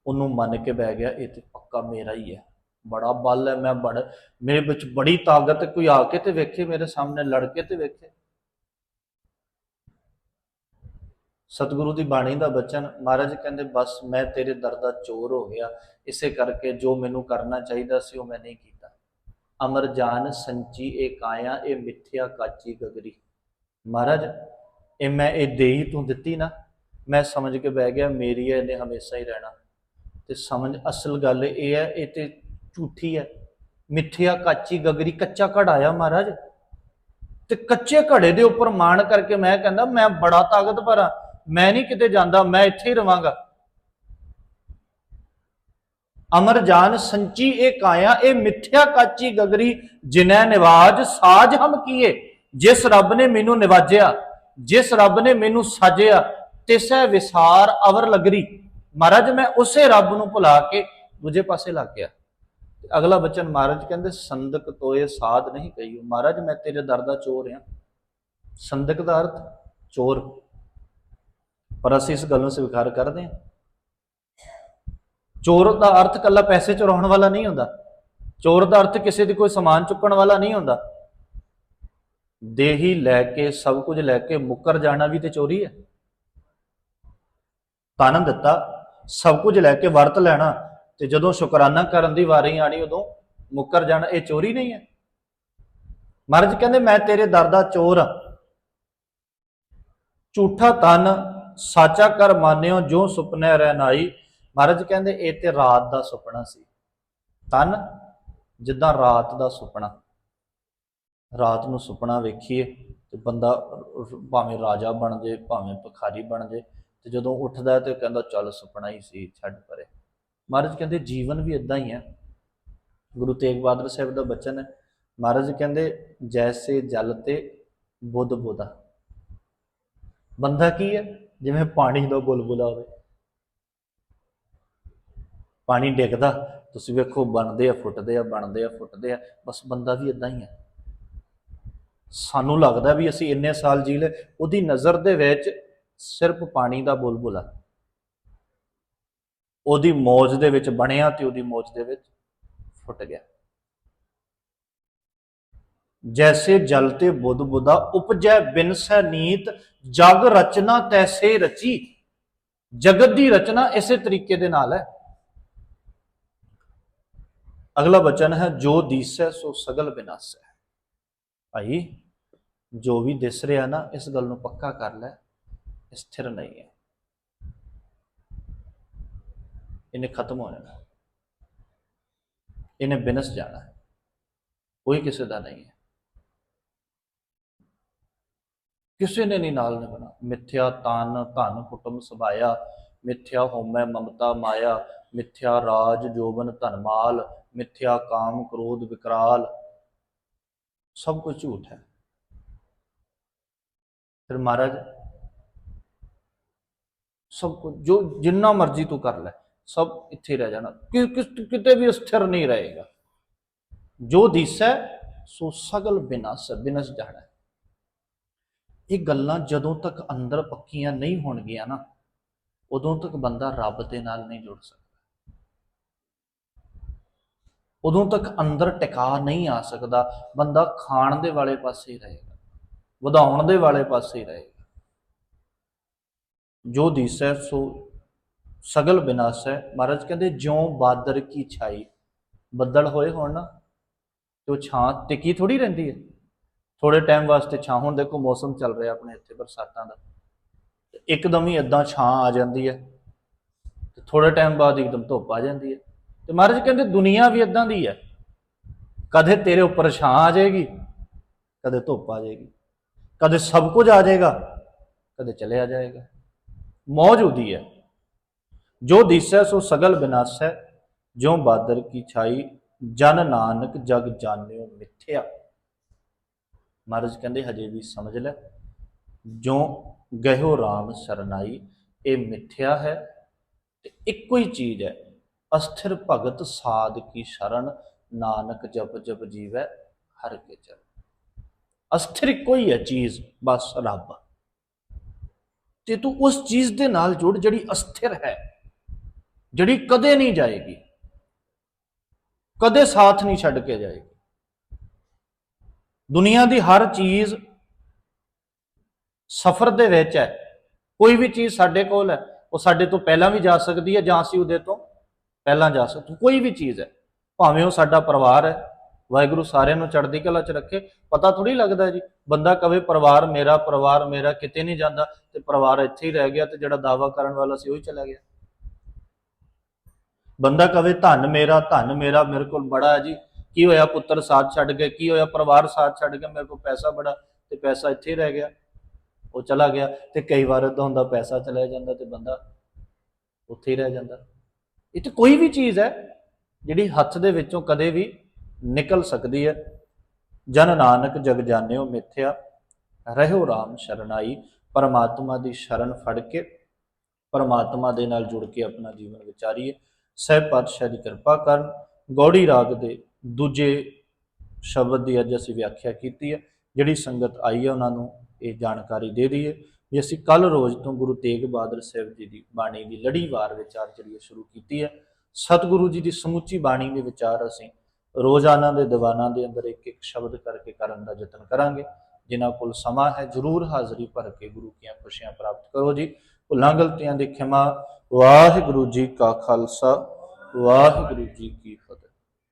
ਉਹਨੂੰ ਮੰਨ ਕੇ ਬਹਿ ਗਿਆ, ਇਹ ਤੇ ਪੱਕਾ ਮੇਰਾ ਹੀ ਹੈ। ਬੜਾ ਬਲ ਹੈ, ਮੈਂ ਬੜ, ਮੇਰੇ ਵਿੱਚ ਬੜੀ ਤਾਕਤ ਹੈ, ਕੋਈ ਆ ਕੇ ਤੇ ਵੇਖੇ, ਮੇਰੇ ਸਾਹਮਣੇ ਲੜ ਕੇ ਤੇ ਵੇਖੇ। ਸਤਿਗੁਰੂ ਦੀ ਬਾਣੀ ਦਾ ਬਚਨ, ਮਹਾਰਾਜ ਕਹਿੰਦੇ, ਬਸ ਮੈਂ ਤੇਰੇ ਦਰ ਦਾ ਚੋਰ ਹੋ ਗਿਆ। ਇਸੇ ਕਰਕੇ ਜੋ ਮੈਨੂੰ ਕਰਨਾ ਚਾਹੀਦਾ ਸੀ, ਉਹ ਮੈਂ ਨਹੀਂ ਕੀਤਾ। ਅਮਰ ਜਾਨ ਸੰਚੀ ਇਹ ਕਾਇਆ ਇਹ ਮਿੱਥਿਆ ਕਾਚੀ ਗਗਰੀ। ਮਹਾਰਾਜ, ਇਹ ਮੈਂ, ਇਹ ਦੇਹੀ ਤੂੰ ਦਿੱਤੀ ਨਾ? ਮੈਂ ਸਮਝ ਕੇ ਬਹਿ ਗਿਆ, ਮੇਰੀ ਹੈ, ਇਹਨੇ ਹਮੇਸ਼ਾ ਹੀ ਰਹਿਣਾ। ਤੇ ਸਮਝ ਅਸਲ ਗੱਲ ਇਹ ਹੈ, ਇਹ ਤੇ ਝੂਠੀ ਹੈ। ਮਿੱਠਿਆ, ਕਾਚੀ, ਗਗਰੀ, ਕੱਚਾ ਘੜਾਇਆ ਮਹਾਰਾਜ। ਤੇ ਕੱਚੇ ਘੜੇ ਦੇ ਉੱਪਰ ਮਾਣ ਕਰਕੇ ਮੈਂ ਕਹਿੰਦਾ, ਮੈਂ ਬੜਾ ਤਾਕਤਵਰ ਆ ਮੈਂ ਨਹੀਂ ਕਿਤੇ ਜਾਂਦਾ, ਮੈਂ ਇੱਥੇ ਹੀ ਰਵਾਂਗਾ। ਅਮਰ ਜਾਨ, ਸੰਚੀ ਇਹ ਕਾਇਆ, ਇਹ ਮਿੱਠਿਆ, ਕਾਚੀ, ਗਗਰੀ, ਜਿਨੈ ਨਿਵਾਜ, ਸਾਜ ਹਮ ਕੀਏ। ਜਿਸ ਰੱਬ ਨੇ ਮੈਨੂੰ ਨਿਵਾਜਿਆ, ਜਿਸ ਰੱਬ ਨੇ ਮੈਨੂੰ ਸਾਜਿਆ, ਤਿਸੈ ਵਿਸਾਰ ਅਵਰ ਲਗਰੀ। ਮਹਾਰਾਜ, ਮੈਂ ਉਸੇ ਰੱਬ ਨੂੰ ਭੁਲਾ ਕੇ ਦੂਜੇ ਪਾਸੇ ਲੱਗ ਗਿਆ। ਤੇ ਅਗਲਾ ਬਚਨ ਮਹਾਰਾਜ ਕਹਿੰਦੇ, ਸੰਦਕ ਤੋਏ ਸਾਧ ਨਹੀਂ ਕਹੀਓ ਮਹਾਰਾਜ, ਮੈਂ ਤੇਰੇ ਦਰ ਦਾ ਚੋਰ ਹਾਂ। ਸੰਦਕ ਦਾ ਅਰਥ ਚੋਰ। ਪਰ ਅਸੀਂ ਇਸ ਗੱਲ ਨੂੰ ਸਵੀਕਾਰ ਕਰਦੇ ਹਾਂ। ਚੋਰ ਦਾ ਅਰਥ ਕੱਲਾ ਪੈਸੇ ਚੁਰਾਉਣ ਵਾਲਾ ਨਹੀਂ ਹੁੰਦਾ। ਚੋਰ ਦਾ ਅਰਥ ਕਿਸੇ ਦੀ ਕੋਈ ਸਮਾਨ ਚੁੱਕਣ ਵਾਲਾ ਨਹੀਂ ਹੁੰਦਾ। ਦੇਹੀ ਲੈ ਕੇ, ਸਭ ਕੁਝ ਲੈ ਕੇ ਮੁੱਕਰ ਜਾਣਾ ਵੀ ਤੇ ਚੋਰੀ ਹੈ। ਤਨ ਦਿੱਤਾ ਸਭ ਕੁਝ ਲੈ ਕੇ ਵਰਤ ਲੈਣਾ ਤੇ ਜਦੋਂ ਸ਼ੁਕਰਾਨਾ ਕਰਨ ਦੀ ਵਾਰੀ ਆਣੀ, ਉਦੋਂ ਮੁੱਕਰ ਜਾਣਾ, ਇਹ ਚੋਰੀ ਨਹੀਂ ਹੈ। ਮਹਾਰਾਜ ਕਹਿੰਦੇ, ਮੈਂ ਤੇਰੇ ਦਰ ਦਾ ਚੋਰ ਹਾਂ। ਝੂਠਾ ਤਨ ਸਾਚਾ ਕਰ ਮਾਨਿਓ ਜੋ ਸੁਪਨੇ ਰਹਿਨਾਈ ਮਹਾਰਾਜ ਕਹਿੰਦੇ, ਇਹ ਤੇ ਰਾਤ ਦਾ ਸੁਪਨਾ ਸੀ। ਤਨ ਜਿੱਦਾਂ ਰਾਤ ਦਾ ਸੁਪਨਾ। ਰਾਤ ਨੂੰ ਸੁਪਨਾ ਵੇਖੀਏ ਤੇ ਬੰਦਾ ਭਾਵੇਂ ਰਾਜਾ ਬਣ ਜੇ, ਭਾਵੇਂ ਭਖਾਰੀ ਬਣ ਜੇ ਤੇ ਜਦੋਂ ਉੱਠਦਾ ਹੈ ਤੇ ਕਹਿੰਦਾ, ਚੱਲ ਸੁਪਨਾ ਹੀ ਸੀ, ਛੱਡ ਪਰੇ। ਮਹਾਰਾਜ ਕਹਿੰਦੇ, ਜੀਵਨ ਵੀ ਇਦਾਂ ਹੀ ਹੈ। ਗੁਰੂ ਤੇਗ ਬਹਾਦਰ ਸਾਹਿਬ ਦਾ ਬਚਨ ਹੈ। ਮਹਾਰਾਜ ਕਹਿੰਦੇ, ਜੈਸੇ ਜਲ ਤੇ ਬੁੱਧ ਬੁਦਾ ਬੰਦਾ ਕੀ ਹੈ? ਜਿਵੇਂ ਪਾਣੀ ਦਾ ਬੁਲਬੁਲਾ ਹੋਵੇ। ਪਾਣੀ ਡਿੱਗਦਾ, ਤੁਸੀਂ ਵੇਖੋ, ਬਣਦੇ ਆ, ਫੁੱਟਦੇ ਆ, ਬਣਦੇ ਆ, ਫੁੱਟਦੇ ਆ, ਬਸ ਬੰਦਾ ਵੀ ਇਦਾਂ ਹੀ ਹੈ। ਸਾਨੂੰ ਲੱਗਦਾ ਵੀ ਅਸੀਂ ਇੰਨੇ ਸਾਲ ਜੀ ਲਏ, ਉਹਦੀ ਨਜ਼ਰ ਦੇ ਵਿੱਚ ਸਿਰਫ ਪਾਣੀ ਦਾ ਬੁਲਬੁਲਾ ਉਹਦੀ ਮੌਜ ਦੇ ਵਿੱਚ ਬਣਿਆ ਤੇ ਉਹਦੀ ਮੌਜ ਦੇ ਵਿੱਚ ਫੁੱਟ ਗਿਆ। ਜੈਸੇ ਜਲ ਤੇ ਬੁੱਧ ਬੁੱਧਾ ਉਪਜੈ ਬਿਨਸੈ ਨੀਤ, ਜਗ ਰਚਨਾ ਤੈਸੇ ਰਚੀ। ਜਗਤ ਦੀ ਰਚਨਾ ਇਸੇ ਤਰੀਕੇ ਦੇ ਨਾਲ ਹੈ। ਅਗਲਾ ਬਚਨ ਹੈ, ਜੋ ਦੀਸੈ ਸੋ ਸਗਲ ਬਿਨਾਸੈ। ਭਾਈ, ਜੋ ਵੀ ਦਿਸ ਰਿਹਾ ਨਾ, ਇਸ ਗੱਲ ਨੂੰ ਪੱਕਾ ਕਰ ਲੈ। ਇਹ ਸਥਿਰ ਨਹੀਂ ਹੈ। ਇਹਨੇ ਖਤਮ ਹੋ। ਜਾਣਾ ਇਹਨੇ ਬਿਨਸ ਜਾਣਾ ਹੈ। ਕੋਈ ਕਿਸੇ ਦਾ ਨਹੀਂ ਕਿਸੇ ਨੇ ਨਹੀਂ ਨਾਲ ਨਿਭਣਾ। ਮਿੱਥਿਆ ਤਨ, ਧਨ ਕੁਟਮ ਸਭਾਇਆ ਮਿੱਥਿਆ ਹੋਮੈ ਮਮਤਾ ਮਾਇਆ। ਮਿੱਥਿਆ ਰਾਜ, ਜੋਬਨ, ਧਨਮਾਲ। ਮਿੱਥਿਆ ਕਾਮ, ਕ੍ਰੋਧ, ਵਿਕਰਾਲ। ਸਭ ਕੁਝ ਝੂਠ ਹੈ। ਫਿਰ ਮਹਾਰਾਜ ਸਭ ਕੁਝ, ਜੋ ਜਿੰਨਾ ਮਰਜ਼ੀ ਤੂੰ ਕਰ ਲੈ, ਸਭ ਇੱਥੇ ਰਹਿ ਜਾਣਾ। ਕਿਤੇ ਵੀ ਸਥਿਰ ਨਹੀਂ ਰਹੇਗਾ। ਜੋ ਦਿਸੈ ਸੋ ਸਗਲ ਬਿਨਾਸ ਬਿਨਸ ਜਾਣਾ ਇਹ ਗੱਲਾਂ ਜਦੋਂ ਤੱਕ ਅੰਦਰ ਪੱਕੀਆਂ ਨਹੀਂ ਹੋਣਗੀਆਂ ਨਾ, ਉਦੋਂ ਤੱਕ ਬੰਦਾ ਰੱਬ ਦੇ ਨਾਲ ਨਹੀਂ ਜੁੜ ਸਕਦਾ। ਉਦੋਂ ਤੱਕ ਅੰਦਰ ਟਿਕਾ ਨਹੀਂ ਆ ਸਕਦਾ। ਬੰਦਾ ਖਾਣ ਦੇ ਵਾਲੇ ਪਾਸੇ ਹੀ ਰਹੇਗਾ। ਵਧਾਉਣ ਦੇ ਵਾਲੇ ਪਾਸੇ ਹੀ ਰਹੇਗਾ। ਜੋ ਦਿਸੈ ਸੋ ਸਗਲ ਬਿਨਾਸ। ਹੈ ਮਹਾਰਾਜ ਕਹਿੰਦੇ, ਜਿਉਂ ਬਾਦਰ ਕੀ ਛਾਈ? ਬੱਦਲ ਹੋਏ ਹੋਣ ਨਾ, ਤੇ ਉਹ ਛਾਂ ਟਿਕੀ ਥੋੜੀ ਰਹਿੰਦੀ ਹੈ। ਥੋੜੇ ਟਾਈਮ ਵਾਸਤੇ ਛਾਂ, ਹੁਣ ਦੇਖੋ ਮੌਸਮ ਚੱਲ ਰਿਹਾ ਆਪਣੇ ਇੱਥੇ ਬਰਸਾਤਾਂ ਦਾ। ਇੱਕਦਮ ਹੀ ਇਦਾਂ ਛਾਂ ਆ ਜਾਂਦੀ ਹੈ। ਤੇ ਥੋੜੇ ਟਾਈਮ ਬਾਅਦ ਇੱਕਦਮ ਧੁੱਪ ਆ ਜਾਂਦੀ ਹੈ। ਤੇ ਮਹਾਰਾਜ ਕਹਿੰਦੇ, ਦੁਨੀਆ ਵੀ ਇਦਾਂ ਦੀ ਹੈ। ਕਦੇ ਤੇਰੇ ਉੱਪਰ ਛਾਂ ਆ ਜਾਏਗੀ, ਕਦੇ ਧੁੱਪ ਆ ਜਾਏਗੀ। ਕਦੇ ਸਭ ਕੁਝ ਆ ਜਾਏਗਾ, ਕਦੇ ਚਲੇ ਆ ਜਾਏਗਾ। ਮੌਜ ਹੁੰਦੀ ਹੈ। ਜੋ ਦਿਸੈ ਸੋ ਸਗਲ ਬਿਨਾਸੈ, ਜਿਉ ਬਾਦਰ ਕੀ ਛਾਈ, ਜਨ ਨਾਨਕ ਜਗ ਜਾਣਿਓ ਮਿੱਥਿਆ। ਮਹਾਰਾਜ ਕਹਿੰਦੇ, ਹਜੇ ਵੀ ਸਮਝ ਲੈ ਜੋ ਗਹਿਓ RAM ਸਰਨਾਈ, ਇਹ ਮਿੱਥਿਆ ਹੈ। ਤੇ ਇੱਕੋ ਹੀ ਚੀਜ਼ ਹੈ, ਅਸਥਿਰ ਭਗਤ ਸਾਧ ਕੀ ਸ਼ਰਨ, ਨਾਨਕ ਜਪ ਜਪ ਜੀਵੈ ਹਰ ਕੇ ਚਰਨ। ਅਸਥਿਰ ਇੱਕੋ ਹੀ ਹੈ ਚੀਜ਼, ਬਸ ਰੱਬ। ਤੇ ਤੂੰ ਉਸ ਚੀਜ਼ ਦੇ ਨਾਲ ਜੁੜ ਜਿਹੜੀ ਅਸਥਿਰ ਹੈ, ਜਿਹੜੀ ਕਦੇ ਨਹੀਂ ਜਾਏਗੀ, ਕਦੇ ਸਾਥ ਨਹੀਂ ਛੱਡ ਕੇ ਜਾਏਗੀ। ਦੁਨੀਆ ਦੀ ਹਰ ਚੀਜ਼ ਸਫ਼ਰ ਦੇ ਵਿੱਚ ਹੈ। ਕੋਈ ਵੀ ਚੀਜ਼ ਸਾਡੇ ਕੋਲ ਹੈ, ਉਹ ਸਾਡੇ ਤੋਂ ਪਹਿਲਾਂ ਵੀ ਜਾ ਸਕਦੀ ਹੈ ਜਾਂ ਅਸੀਂ ਉਹਦੇ ਤੋਂ ਪਹਿਲਾਂ ਜਾ ਸਕਦੇ, ਕੋਈ ਵੀ ਚੀਜ਼ ਹੈ, ਭਾਵੇਂ ਉਹ ਸਾਡਾ ਪਰਿਵਾਰ ਹੈ ਵਾਹਿਗੁਰੂ ਸਾਰਿਆਂ ਨੂੰ ਚੜ੍ਹਦੀ ਕਲਾ 'ਚ ਰੱਖੇ। ਪਤਾ ਥੋੜੀ ਲੱਗਦਾ ਜੀ, ਬੰਦਾ ਕਵੇ ਪਰਿਵਾਰ ਮੇਰਾ ਪਰਿਵਾਰ ਮੇਰਾ, ਕਿਤੇ ਨਹੀਂ ਜਾਂਦਾ ਤੇ ਪਰਿਵਾਰ ਇੱਥੇ ਹੀ ਰਹਿ ਗਿਆ ਤੇ ਜਿਹੜਾ ਦਾਵਾ ਕਰਨ ਵਾਲਾ ਸੀ ਉਹ ਹੀ ਚਲਾ ਗਿਆ। ਬੰਦਾ ਕਵੇ ਧਨ ਮੇਰਾ ਧਨ ਮੇਰਾ, ਮੇਰੇ ਕੋਲ ਬੜਾ ਹੈ ਜੀ। ਕੀ ਹੋਇਆ ਪੁੱਤਰ ਸਾਥ ਛੱਡ ਗਏ, ਕੀ ਹੋਇਆ ਪਰਿਵਾਰ ਸਾਥ ਛੱਡ ਗਿਆ, ਮੇਰੇ ਕੋਲ ਪੈਸਾ ਬੜਾ ਤੇ ਪੈਸਾ ਇੱਥੇ ਹੀ ਰਹਿ ਗਿਆ, ਉਹ ਚਲਾ ਗਿਆ ਤੇ ਕਈ ਵਾਰ ਇਦਾਂ ਹੁੰਦਾ ਪੈਸਾ ਚਲਾ ਜਾਂਦਾ ਤੇ ਬੰਦਾ ਉੱਥੇ ਹੀ ਰਹਿ ਜਾਂਦਾ। ਇਹ ਤੇ ਕੋਈ ਵੀ ਚੀਜ਼ ਹੈ ਜਿਹੜੀ ਹੱਥ ਦੇ ਵਿੱਚੋਂ ਕਦੇ ਵੀ ਨਿਕਲ ਸਕਦੀ ਹੈ। ਜਨ ਨਾਨਕ ਜਗ ਜਾਣਿਓ ਮਿਥਿਆ, ਰਹਿਓ RAM ਸ਼ਰਨਾਈ ਪਰਮਾਤਮਾ ਦੀ ਸ਼ਰਨ ਫੜ ਕੇ, ਪਰਮਾਤਮਾ ਦੇ ਨਾਲ ਜੁੜ ਕੇ ਆਪਣਾ ਜੀਵਨ ਵਿਚਾਰੀਏ। ਸਹਿਬ ਪਾਤਸ਼ਾਹ ਦੀ ਕਿਰਪਾ ਕਰਨ ਗੌੜੀ ਰਾਗ ਦੇ ਦੂਜੇ ਸ਼ਬਦ ਦੀ ਅੱਜ ਅਸੀਂ ਵਿਆਖਿਆ ਕੀਤੀ ਹੈ। ਜਿਹੜੀ ਸੰਗਤ ਆਈ ਹੈ, ਉਹਨਾਂ ਨੂੰ ਇਹ ਜਾਣਕਾਰੀ ਦੇ ਦਈਏ ਵੀ ਅਸੀਂ ਕੱਲ ਰੋਜ਼ ਤੋਂ ਗੁਰੂ ਤੇਗ ਬਹਾਦਰ ਸਾਹਿਬ ਜੀ ਦੀ ਬਾਣੀ ਦੀ ਲੜੀਵਾਰ ਵਿਚਾਰ ਜਿਹੜੀ ਹੈ ਸ਼ੁਰੂ ਕੀਤੀ ਹੈ। ਸਤਿਗੁਰੂ ਜੀ ਦੀ ਸਮੁੱਚੀ ਬਾਣੀ ਦੇ ਵਿਚਾਰ ਅਸੀਂ ਰੋਜ਼ਾਨਾ ਦੇ ਦੀਵਾਨਾਂ ਦੇ ਅੰਦਰ ਇੱਕ ਇੱਕ ਸ਼ਬਦ ਕਰਕੇ ਕਰਨ ਦਾ ਯਤਨ ਕਰਾਂਗੇ। ਜਿਨ੍ਹਾਂ ਕੋਲ ਸਮਾਂ ਹੈ, ਜਰੂਰ ਹਾਜ਼ਰੀ ਭਰ ਕੇ ਗੁਰੂ ਕੀਆਂ ਖੁਸ਼ੀਆਂ ਪ੍ਰਾਪਤ ਕਰੋ ਜੀ। ਭੁੱਲਾਂ ਗਲਤੀਆਂ ਦੀ ਖਿਮਾ। ਵਾਹਿਗੁਰੂ ਜੀ ਕਾ ਖਾਲਸਾ। ਵਾਹਿਗੁਰੂ ਜੀ ਕੀ